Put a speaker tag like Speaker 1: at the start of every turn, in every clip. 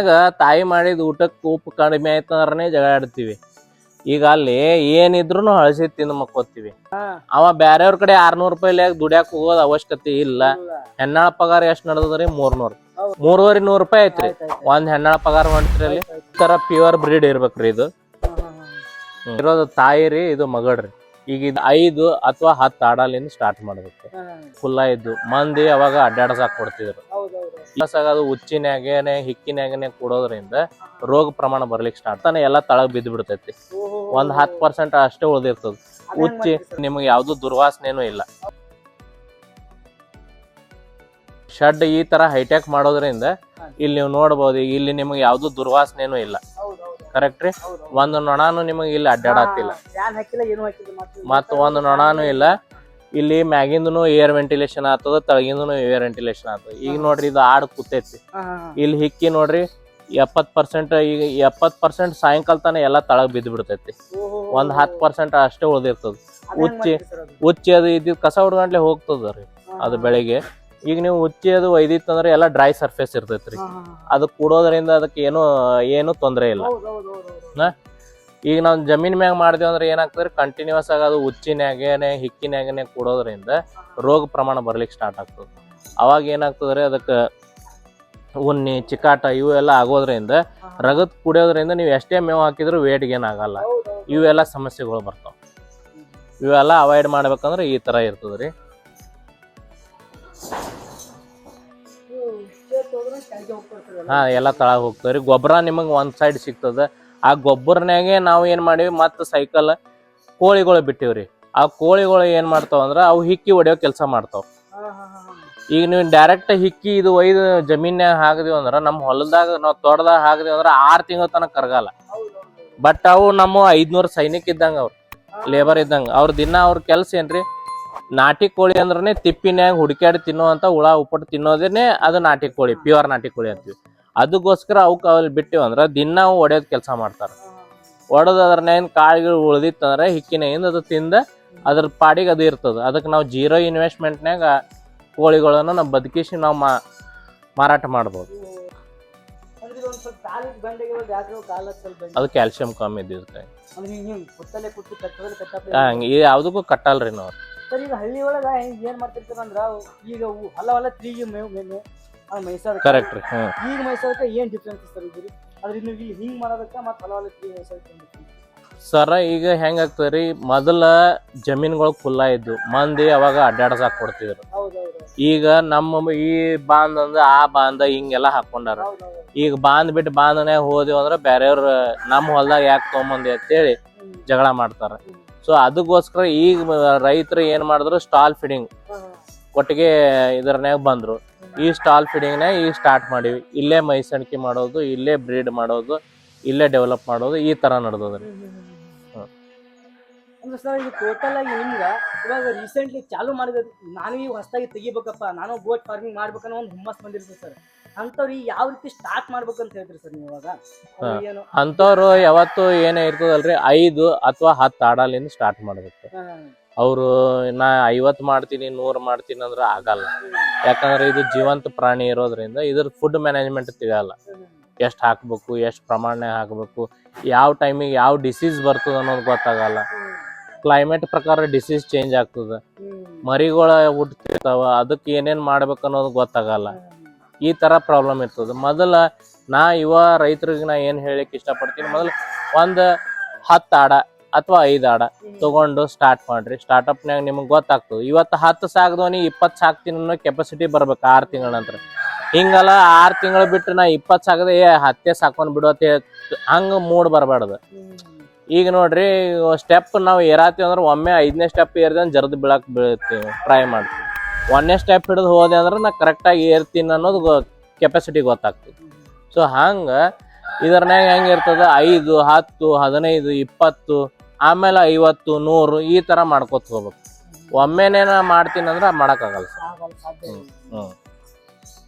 Speaker 1: ಆಗ ತಾಯಿ ಮಾಡಿದ ಊಟಕ್ಕೆ ಉಪ್ಪು ಕಡಿಮೆ ಆಯ್ತು ಅಂದ್ರನೇ ಜಗಳ ಆಡ್ತೀವಿ. ಈಗ ಅಲ್ಲಿ ಏನಿದ್ರು ಹಳಸಿ ತಿಂದು ಮಕ್ಕೋತೀವಿ. ಅವ ಬ್ಯಾರೆಯವ್ರ ಕಡೆ ಆರ್ನೂರ್ ರೂಪಾಯಿ ದುಡಿಯಾಕ ಹೋಗೋದ್ ಅವಶ್ಯಕತೆ ಇಲ್ಲ. ಹೆಣ್ಣಾಳ ಪಗಾರ ಎಷ್ಟ್ ನಡ್ದದ್ರಿ ಮೂರ್ನೂರ್. ಮೂರುವರೆ ನೂರ್ ರೂಪಾಯಿ ಐತ್ರಿ ಒಂದ್ ಹೆಣ್ಣಾಳ ಪಗಾರ ಮಾಡ್ತೀರಿ ಅಲ್ಲಿ. ತರ ಪ್ಯೂರ್ ಬ್ರೀಡ್ ಇರ್ಬೇಕ್ರಿ ಇದು. ಇರೋದು ತಾಯಿ ರೀ ಇದು ಮಗಳ್ರಿ. ಈಗ ಇದು ಐದು ಅಥವಾ ಹತ್ತು ಆಡಲಿಂದ ಸ್ಟಾರ್ಟ್ ಮಾಡಬೇಕು ಫುಲ್ಲ ಇದ್ದು ಮಂದಿ ಅವಾಗ ಅಡ್ಡಾಡಸಾಕ್ ಕೊಡ್ತಿದ್ರು. ಅದು ಉಚ್ಚಿನಾಗೇನೆ ಹಿಕ್ಕಿನಾಗೇನೆ ಕೂಡೋದ್ರಿಂದ ರೋಗ ಪ್ರಮಾಣ ಬರ್ಲಿಕ್ಕೆ ಸ್ಟಾರ್ಟ್ ತಾನೆ ಎಲ್ಲ ತಳಗ್ ಬಿದ್ದು ಬಿಡ್ತೈತಿ ಒಂದ್ ಹತ್ತು ಪರ್ಸೆಂಟ್ ಅಷ್ಟೇ ಉಳ್ದಿರ್ತದ. ಉಚ್ಚಿ ನಿಮ್ಗೆ ಯಾವ್ದು ದುರ್ವಾಸನೆನೂ ಇಲ್ಲ. ಶಡ್ ಈ ತರ ಹೈಟೆಕ್ ಮಾಡೋದ್ರಿಂದ ಇಲ್ಲಿ ನೀವು ನೋಡ್ಬೋದು ಇಲ್ಲಿ ನಿಮ್ಗೆ ಯಾವ್ದು ದುರ್ವಾಸನೆನೂ ಇಲ್ಲ. ಕರೆಕ್ಟ್ ರೀ? ಒಂದು ನೊಣಾನು ನಿಮಗೆ ಇಲ್ಲಿ ಅಡ್ಡಾಡತ್ತಿಲ್ಲ.
Speaker 2: ಫ್ಯಾನ್ ಹಾಕಿಲ್ಲ ಏನು ಹಾಕಿಲ್ಲ ಮತ್ತೆ
Speaker 1: ಮತ್ತ ಒಂದು ನೊಣಾನು ಇಲ್ಲ. ಇಲ್ಲಿ ಮ್ಯಾಗಿಂದನು ಏರ್ ವೆಂಟಿಲೇಷನ್ ಆಗ್ತದ ತಳಗಿಂದನು ಏರ್ ವೆಂಟಿಲೇಷನ್ ಆಗ್ತದ. ಈಗ ನೋಡ್ರಿ ಇದು ಆಡ್ ಕೂತೈತಿ. ಇಲ್ಲಿ ಹಿಕ್ಕಿ ನೋಡ್ರಿ ಎಪ್ಪತ್ ಪರ್ಸೆಂಟ್ ಈಗ ಎಪ್ಪತ್ ಪರ್ಸೆಂಟ್ ಸಾಯಂಕಾಲ ತನ ಎಲ್ಲ ತಳಗ್ ಬಿದ್ದು ಬಿಡ್ತೈತಿ ಒಂದ್ ಹತ್ತು ಪರ್ಸೆಂಟ್ ಅಷ್ಟೇ ಉಳ್ದಿರ್ತದ. ಉಚ್ಚಿ ಉಚ್ಚಿ ಅದು ಇದ್ದಿದ್ ಕಸ ಹುಡ್ಗಂಟ್ಲೆ ಹೋಗ್ತದ ರೀ ಅದು ಬೆಳಿಗ್ಗೆ. ಈಗ ನೀವು ಉಚ್ಚಿ ಅದು ಒಯ್ದಿತ್ತಂದ್ರೆ ಎಲ್ಲ ಡ್ರೈ ಸರ್ಫೇಸ್ ಇರ್ತೈತ್ರಿ. ಅದು ಕೂಡೋದ್ರಿಂದ ಅದಕ್ಕೆ ಏನು ಏನು ತೊಂದರೆ ಇಲ್ಲ. ಈಗ ನಾವು ಜಮೀನ್ ಮ್ಯಾಗ ಮಾಡಿದೇವ್ ಅಂದ್ರೆ ಏನಾಗ್ತದ್ರಿ ಕಂಟಿನ್ಯೂಸ್ ಆಗಿ ಅದು ಉಚ್ಚಿನಾಗೇನೆ ಹಿಕ್ಕಿನಾಗೇನೆ ಕೂಡೋದ್ರಿಂದ ರೋಗ ಪ್ರಮಾಣ ಬರ್ಲಿಕ್ಕೆ ಸ್ಟಾರ್ಟ್ ಆಗ್ತದೆ. ಅವಾಗ ಏನಾಗ್ತದ್ರಿ ಅದಕ್ಕೆ ಉನ್ನಿ ಚಿಕಾಟ ಇವು ಎಲ್ಲ ಆಗೋದ್ರಿಂದ ರಗತ್ ಕುಡಿಯೋದ್ರಿಂದ ನೀವು ಎಷ್ಟೇ ಮೇವು ಹಾಕಿದ್ರು ವೇಟ್ ಗೇನ್ ಆಗಲ್ಲ. ಇವೆಲ್ಲ ಸಮಸ್ಯೆಗಳು ಬರ್ತಾವ. ಇವೆಲ್ಲ ಅವಾಯ್ಡ್ ಮಾಡ್ಬೇಕಂದ್ರೆ ಈ ತರ ಇರ್ತದ್ರಿ ಹಾ ಎಲ್ಲ ತಳ ಹೋಗ್ತವ್ರಿ. ಗೊಬ್ಬರ ನಿಮಗೆ ಒಂದ್ ಸೈಡ್ ಸಿಗ್ತದ. ಆ ಗೊಬ್ಬರನಾಗೆ ನಾವು ಏನ್ ಮಾಡೀವಿ ಮತ್ತ ಸೈಕಲ್ ಕೋಳಿಗಳು ಬಿಟ್ಟಿವ್ರಿ. ಆ ಕೋಳಿಗಳು ಏನ್ ಮಾಡ್ತಾವ ಅಂದ್ರ ಅವು ಹಿಕ್ಕಿ ಹೊಡಿಯೋ ಕೆಲಸ ಮಾಡ್ತಾವ. ಈಗ ನೀವು ಡೈರೆಕ್ಟ್ ಹಿಕ್ಕಿ ಇದು ಒಯ್ದು ಜಮೀನ್ಯಾಗ ಹಾಕಿದೀವಿ ಅಂದ್ರ ನಮ್ಮ ಹೊಲದಾಗ ನಾವು ತೋಟದಾಗ ಹಾಕಿದೀವಿ ಅಂದ್ರ ಆರ್ ತಿಂಗಳ ತನಕ ಕರಗಲ್ಲ ಬಟ್ ಅವು ನಮ್ಮ ಐದ್ನೂರ್ ಸೈನಿಕ ಇದ್ದಂಗ ಅವ್ರು ಲೇಬರ್ ಇದ್ದಂಗ. ಅವ್ರ ದಿನ ಅವ್ರ ಕೆಲ್ಸ ಏನ್ರಿ ನಾಟಿ ಕೋಳಿ ಅಂದ್ರನೇ ತಿಪ್ಪಿನ್ಯಾಗ ಹುಡುಕ್ಯಾಡಿ ತಿನ್ನುವಂತ ಹುಳ ಉಪ್ಪಟ್ಟು ತಿನ್ನೋದೇನೆ ಅದು ನಾಟಿ ಕೋಳಿ ಪ್ಯೂರ್ ನಾಟಿ ಕೋಳಿ ಅಂತೀವಿ. ಅದಕ್ಕೋಸ್ಕರ ಅವಕ್ಕೆ ಅಲ್ಲಿ ಬಿಟ್ಟಿವಿ ಅಂದ್ರೆ ದಿನ ಒಡೆಯೋದ್ ಕೆಲಸ ಮಾಡ್ತಾರೆ. ಒಡೆದು ಅದ್ರನ್ಯಾಗಿನ ಕಾಳುಗಳು ಉಳ್ದಿತ್ತಂದ್ರೆ ಹಿಕ್ಕಿನಾಗಿಂದ ಅದು ತಿಂದ ಅದ್ರ ಪಾಡಿಗೆ ಅದು ಇರ್ತದೆ. ಅದಕ್ಕೆ ನಾವು ಜೀರೋ ಇನ್ವೆಸ್ಟ್ಮೆಂಟ್ನಾಗ ಕೋಳಿಗಳನ್ನು ನಾವು ಬದುಕಿಸಿ ನಾವು ಮಾರಾಟ ಮಾಡ್ಬೋದು. ಅದು ಕ್ಯಾಲ್ಸಿಯಂ ಕಮ್ಮಿ ಇದ್ದಿರುತ್ತೆ
Speaker 2: ಹಿಂಗ್
Speaker 1: ಯಾವುದಕ್ಕೂ ಕಟ್ಟಲ್ರಿ ನಾವು.
Speaker 2: ಹಳ್ಳಿ ಒಳಗೆ ಅಂದ್ರ ಈಗ ಮೇವ್
Speaker 1: ಕರೆಕ್ಟ್ ರೀ
Speaker 2: ಈಗ ಏನ್ ಡಿಫ್ರೆನ್ಸ್ ಸರ್ ಇದ್ರಿ? ಅದ್ರ ಇನ್ನು ಇಲ್ಲಿ ಹಿಂಗ್ ಮಾಡೋದಕ್ಕ ಮತ್ತೆ ಹೊಲ ಹೊಲ ತ್ರೀ ಮೈಸಾದಕ್ಕೆ
Speaker 1: ಸರ ಈಗ ಹೆಂಗಾಗ್ತದೆ ರೀ? ಮೊದಲ ಜಮೀನುಗಳು ಫುಲ್ಲ ಇದ್ದು ಮಂದಿ ಅವಾಗ ಅಡ್ಡಾಡ್ಸಾಕ್ ಕೊಡ್ತಿದ್ರು.
Speaker 2: ಹೌದೌದು
Speaker 1: ಈಗ ನಮ್ಮ ಈ ಬಾಂದ್ ಅಂದ ಆ ಬಾಂದ ಹಿಂಗೆಲ್ಲ ಹಾಕೊಂಡಾರ. ಈಗ ಬಾಂದ್ ಬಿಟ್ಟು ಬಾಂದನೆ ಹೋದೆವು ಅಂದ್ರೆ ಬೇರೆಯವ್ರ ನಮ್ಮ ಹೊಲ್ದಾಗ ಯಾಕೆ ತೊಗೊಂಬಂದಿ ಅಂತೇಳಿ ಜಗಳ ಮಾಡ್ತಾರ. ಸೊ ಅದಕ್ಕೋಸ್ಕರ ಈಗ ರೈತರು ಏನ್ ಮಾಡಿದ್ರು? ಸ್ಟಾಲ್ ಫೀಡಿಂಗ್ ಕೊಟ್ಟಿಗೆ ಇದ್ರನ್ಯಾಗ ಬಂದ್ರು. ಈ ಸ್ಟಾಲ್ ಫೀಡಿಂಗ್ನಾಗ ಈಗ ಸ್ಟಾರ್ಟ್ ಮಾಡೀವಿ. ಇಲ್ಲೇ ಮೈಸಣಿಕೆ ಮಾಡೋದು ಇಲ್ಲೇ ಬ್ರೀಡ್ ಮಾಡೋದು ಇಲ್ಲೇ ಡೆವಲಪ್ ಮಾಡೋದು ಈ ತರ ನಡೆದದ್ರಿ.
Speaker 2: ಅಂದ್ರೆ ಸರ್ ಇದು ಟೋಟಲ್ ಆಗಿ ನಿಮ್ಗೆ ಇವಾಗ ರೀಸೆಂಟ್ಲಿ ಚಾಲೂ ಮಾಡಿದ ನಾನು ಈಗ ಹೊಸದಾಗಿ ತೆಗಿಬೇಕಪ್ಪ ನಾನು ಬೋಟ್ ಫಾರ್ಮಿಂಗ್ ಮಾಡ್ಬೇಕನ್ನೋ ಒಂದು ಹುಮ್ಮಸ್ ಬಂದಿರ್ತದೆ ಸರ್. ಅಂಥವ್ರು ಯಾವ ರೀತಿ ಸ್ಟಾರ್ಟ್ ಮಾಡ್ಬೇಕಂತ ಹೇಳ್ತೀರಿ ಸರ್ ನೀವು ಇವಾಗ? ಏನು
Speaker 1: ಅಂಥವ್ರು ಯಾವತ್ತು ಏನೇ ಇರ್ತದಲ್ರಿ ಐದು ಅಥವಾ ಹತ್ತು ಆಡಲಿಂದ ಸ್ಟಾರ್ಟ್ ಮಾಡ್ಬೇಕು. ಅವರು, ನಾ ಐವತ್ತು ಮಾಡ್ತೀನಿ, ನೂರು ಮಾಡ್ತೀನಿ ಅಂದ್ರೆ ಆಗಲ್ಲ. ಯಾಕಂದ್ರೆ ಇದು ಜೀವಂತ ಪ್ರಾಣಿ ಇರೋದ್ರಿಂದ ಇದ್ರ ಫುಡ್ ಮ್ಯಾನೇಜ್ಮೆಂಟ್
Speaker 2: ಹ್ಮ್.
Speaker 1: ಎಷ್ಟು ಹಾಕ್ಬೇಕು, ಎಷ್ಟು ಪ್ರಮಾಣ ಹಾಕ್ಬೇಕು, ಯಾವ ಟೈಮಿಗೆ ಯಾವ ಡಿಸೀಸ್ ಬರ್ತದೆ ಅನ್ನೋದು ಗೊತ್ತಾಗಲ್ಲ. ಕ್ಲೈಮೇಟ್ ಪ್ರಕಾರ ಡಿಸೀಸ್ ಚೇಂಜ್ ಆಗ್ತದೆ. ಮರಿಗಳ ಹುಟ್ಟಿರ್ತಾವ, ಅದಕ್ಕೆ ಏನೇನು ಮಾಡ್ಬೇಕು ಅನ್ನೋದು ಗೊತ್ತಾಗಲ್ಲ. ಈ ತರ ಪ್ರಾಬ್ಲಮ್ ಇರ್ತದೆ. ಮೊದಲ ನಾ ಇವ ರೈತರಿಗೆ ನಾ ಏನು ಹೇಳಕ್ಕೆ ಇಷ್ಟಪಡ್ತೀನಿ? ಮೊದಲು ಒಂದು ಹತ್ತು ಆಡ ಅಥವಾ ಐದು ಆಡ ತಗೊಂಡು ಸ್ಟಾರ್ಟ್ ಮಾಡ್ರಿ. ಸ್ಟಾರ್ಟ್ಅಪ್ನಾಗ ನಿಮ್ಗೆ ಗೊತ್ತಾಗ್ತದೆ. ಇವತ್ತು ಹತ್ತು ಸಾಕ್ದವನಿ ಇಪ್ಪತ್ತು ಸಾಕ್ತೀನಿ ಅನ್ನೋ ಕೆಪಾಸಿಟಿ ಬರ್ಬೇಕು ಆರು ತಿಂಗಳ ನಂತರ. ಹಿಂಗಲ್ಲ ಆರು ತಿಂಗಳು ಬಿಟ್ಟು ನಾ ಇಪ್ಪತ್ತು ಸಾಕದೆ ಏ ಹತ್ತೆ ಸಾಕೊಂಡ್ ಬಿಡು ಅಂತ ಹಂಗ ಮೂಡ್ ಬರಬಾರ್ದು ಈಗ ನೋಡ್ರಿ ಸ್ಟೆಪ್ ನಾವು ಏರಾತೀವಿ ಅಂದ್ರೆ ಒಮ್ಮೆ ಐದನೇ ಸ್ಟೆಪ್ ಏರ್ದಂಗೆ ಜರ್ದ್ ಬೀಳಕ್ ಬೀಳ್ತೀವಿ ಟ್ರೈ ಮಾಡ್ತೀವಿ ಒಂದನೇ ಸ್ಟೆಪ್ ಹಿಡಿದು ಹೋದೆ ಅಂದ್ರೆ ನಾ ಕರೆಕ್ಟಾಗಿ ಏರ್ತೀನಿ ಅನ್ನೋದು ಕೆಪಾಸಿಟಿ ಗೊತ್ತಾಗ್ತದೆ. ಸೊ ಹಂಗ ಇದರ್ನ್ಯಾಗ ಹೆಂಗೆ ಇರ್ತದ? ಐದು ಹತ್ತು ಹದಿನೈದು ಇಪ್ಪತ್ತು ಆಮೇಲೆ ಐವತ್ತು ನೂರು ಈ ತರ ಮಾಡ್ಕೊತ ಹೋಗ್ಬೇಕು. ಒಮ್ಮೆನೇನ ನಾ ಮಾಡ್ತೀನಿ ಅಂದ್ರೆ ಮಾಡಕ್ಕಾಗಲ್ಲ ಸರ್.
Speaker 2: ಆಗಲ್ಲ, ಸಾಧ್ಯ ಇಲ್ಲ.
Speaker 1: ಹ್ಮ್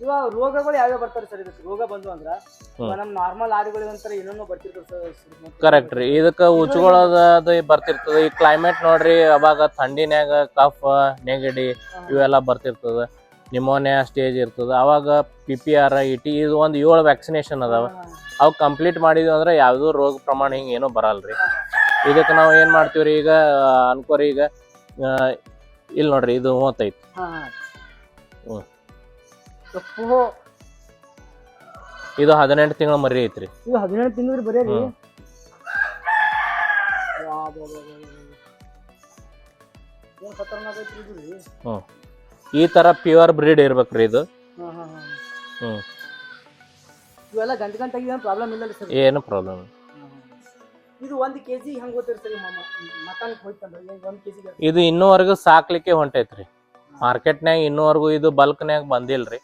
Speaker 2: ಇವಾಗ ರೋಗಗಳು ಯಾವ್ಯಾವ ಬರ್ತಾರೆ ಸರ್ ಇದಕ್ಕೆ? ರೋಗ ಬಂದು ಅಂದ್ರ
Speaker 1: ಹ್ಮ್.
Speaker 2: ಇವಾಗ ನಮ್ ನಾರ್ಮಲ್ ಆಡುಗಳಿಗೆ ಒಂಥರ ಏನೇನೋ ಬರ್ತಿರ್ತಾರೆ ಸರ್.
Speaker 1: ಕರೆಕ್ಟ್ ರೀ. ಇದಕ್ಕೆ ಉಚ್ಕೊಳ್ಳೋದು ಅದು ಬರ್ತಿರ್ತದ. ಈ ಕ್ಲೈಮೇಟ್ ನೋಡ್ರಿ ಅವಾಗ ಥಂಡಿನ್ಯಾಗ ಕಫ ನೆಗಡಿ ಇವೆಲ್ಲ ಬರ್ತಿರ್ತದ. ನಿಮೋನಿಯಾ ಸ್ಟೇಜ್ ಇರ್ತದ. ಅವಾಗ P P R E T ಇದು ಒಂದು ಏಳು ವ್ಯಾಕ್ಸಿನೇಷನ್ ಅದಾವ. ಅವು ಕಂಪ್ಲೀಟ್ ಮಾಡಿದ್ವಿ ಅಂದ್ರೆ ಯಾವುದೂ ರೋಗ ಪ್ರಮಾಣ ಹಿಂಗೆ ಏನೂ ಬರಲ್ರಿ. ಇದಕ್ಕೆ ನಾವು ಏನು ಮಾಡ್ತೀವ್ರಿ ರೀ ಈಗ ಅನ್ಕೋರಿ ಈಗ ಇಲ್ಲಿ ನೋಡ್ರಿ ಇದು ಮೂವತ್ತೈದು. ಇದು ಹದಿನೆಂಟು ತಿಂಗಳ ಮರಿ ಐತ್ರಿ.
Speaker 2: ಇದು ಹದಿನೆಂಟು ತಿಂಗಳು ಬರೀ.
Speaker 1: ಹ್ಞೂ ಈ ತರ ಪ್ಯೂರ್ ಬ್ರೀಡ್ ಇರ್ಬೇಕ್ರಿ ಇದು.
Speaker 2: ಹಾ, ಹಾ, ಹಾ.
Speaker 1: ಹ್ಮ್.
Speaker 2: ಇವೆಲ್ಲ ಗಂಟೆ ಗಂಟೆ ಏನು ಪ್ರಾಬ್ಲಮ್ ಇಲ್ಲ ಸರ್?
Speaker 1: ಏನು ಪ್ರಾಬ್ಲಮ್
Speaker 2: ಇದು ಒಂದು ಕೆ ಜಿ ಹೆಂಗೆ ಓದ್ತೀರಿ ಸರ್ ಮಟನ್ ಹೋಯ್ತಂದ್ರೆ ಒಂದು ಕೆ ಜಿಗೆ
Speaker 1: ಇದು ಇನ್ನೂವರೆಗೂ ಸಾಕ್ಲಿಕ್ಕೆ ಹೊಂಟೈತ್ರಿ. ಮಾರ್ಕೆಟ್ನ್ಯಾಗ ಇನ್ನೂವರೆಗೂ ಇದು ಬಲ್ಕ್ನ್ಯಾಗ ಬಂದಿಲ್ರಿ.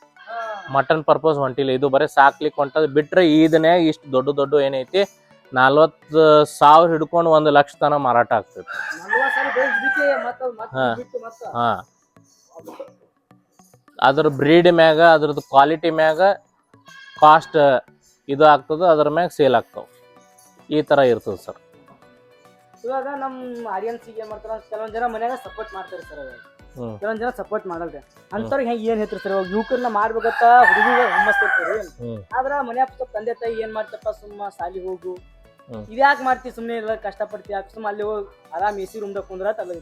Speaker 1: ಮಟನ್ ಪರ್ಪಸ್ ಹೊಂಟಿಲ್ಲ ಇದು ಬರೀ ಸಾಕ್ಲಿಕ್ಕೆ ಹೊಂಟದ. ಬಿಟ್ರೆ ಇದನ್ಯಾಗ ಇಷ್ಟು ದೊಡ್ಡ ದೊಡ್ಡ ಏನೈತಿ ನಲ್ವತ್ತು ಸಾವಿರ ಹಿಡ್ಕೊಂಡು ಒಂದು ಲಕ್ಷ ತನ ಮಾರಾಟ ಆಗ್ತೈತಿ. ಹಾ. ಅದ್ರ ಬ್ರೀಡ್ ಮ್ಯಾಗ ಅದ್ರದ್ದು ಕ್ವಾಲಿಟಿ ಮ್ಯಾಗ ಕಾಸ್ಟ್ ಇದು ಆಗ್ತದ ಅದ್ರ ಮ್ಯಾಗ ಸೇಲ್ ಆಗ್ತಾವ. ಈ ತರ ಇರ್ತದ ಸರ್.
Speaker 2: ಇವಾಗ ನಮ್ಮ ಆಡಿಯನ್ಸಿಗೆ ಏನ್ ಮಾಡ್ತಾರ ಕೆಲವೊಂದ್ ಜನ ಮನ್ಯಾಗ ಸಪೋರ್ಟ್ ಮಾಡ್ತಾರೆ ಸರ್ ಕೆಲವೊಂದ್ ಜನ ಸಪೋರ್ಟ್ ಮಾಡಲ್ರಿ. ಅಂತವ್ರಿಗೆ ಹೆಂಗ್ ಏನ್ ಹೇಳ್ತಾರೆ ಸರ್ ಇವಾಗ ಯುವಕರನ್ನ ಮಾಡ್ಬೇಕಂತ ಹುಡುಗ
Speaker 1: ಹುಮ್ಮಸ್ತಿರ್ತಾರೆ
Speaker 2: ಆದ್ರ ಮನ್ಯಾಗ ಸ್ವಲ್ಪ ತಂದೆ ತಾಯಿ ಏನ್ ಮಾಡ್ತಪ್ಪ ಸುಮ್ಮ ಸಾಲಿ ಹೋಗು.
Speaker 1: ಹ್ಮ್.
Speaker 2: ಇದ್ಯಾಕ್ ಮಾಡ್ತಿ ಸುಮ್ಮನೆ ಇಲ್ಲ ಕಷ್ಟಪಡ್ತಿ? ಯಾಕೆ ಸುಮ್ಮ ಅಲ್ಲಿ ಹೋಗಿ ಆರಾಮ್ ಎ ಸಿ ರೂಮ್ದಾಗ ಕುಂದ್ರ ತಲೆ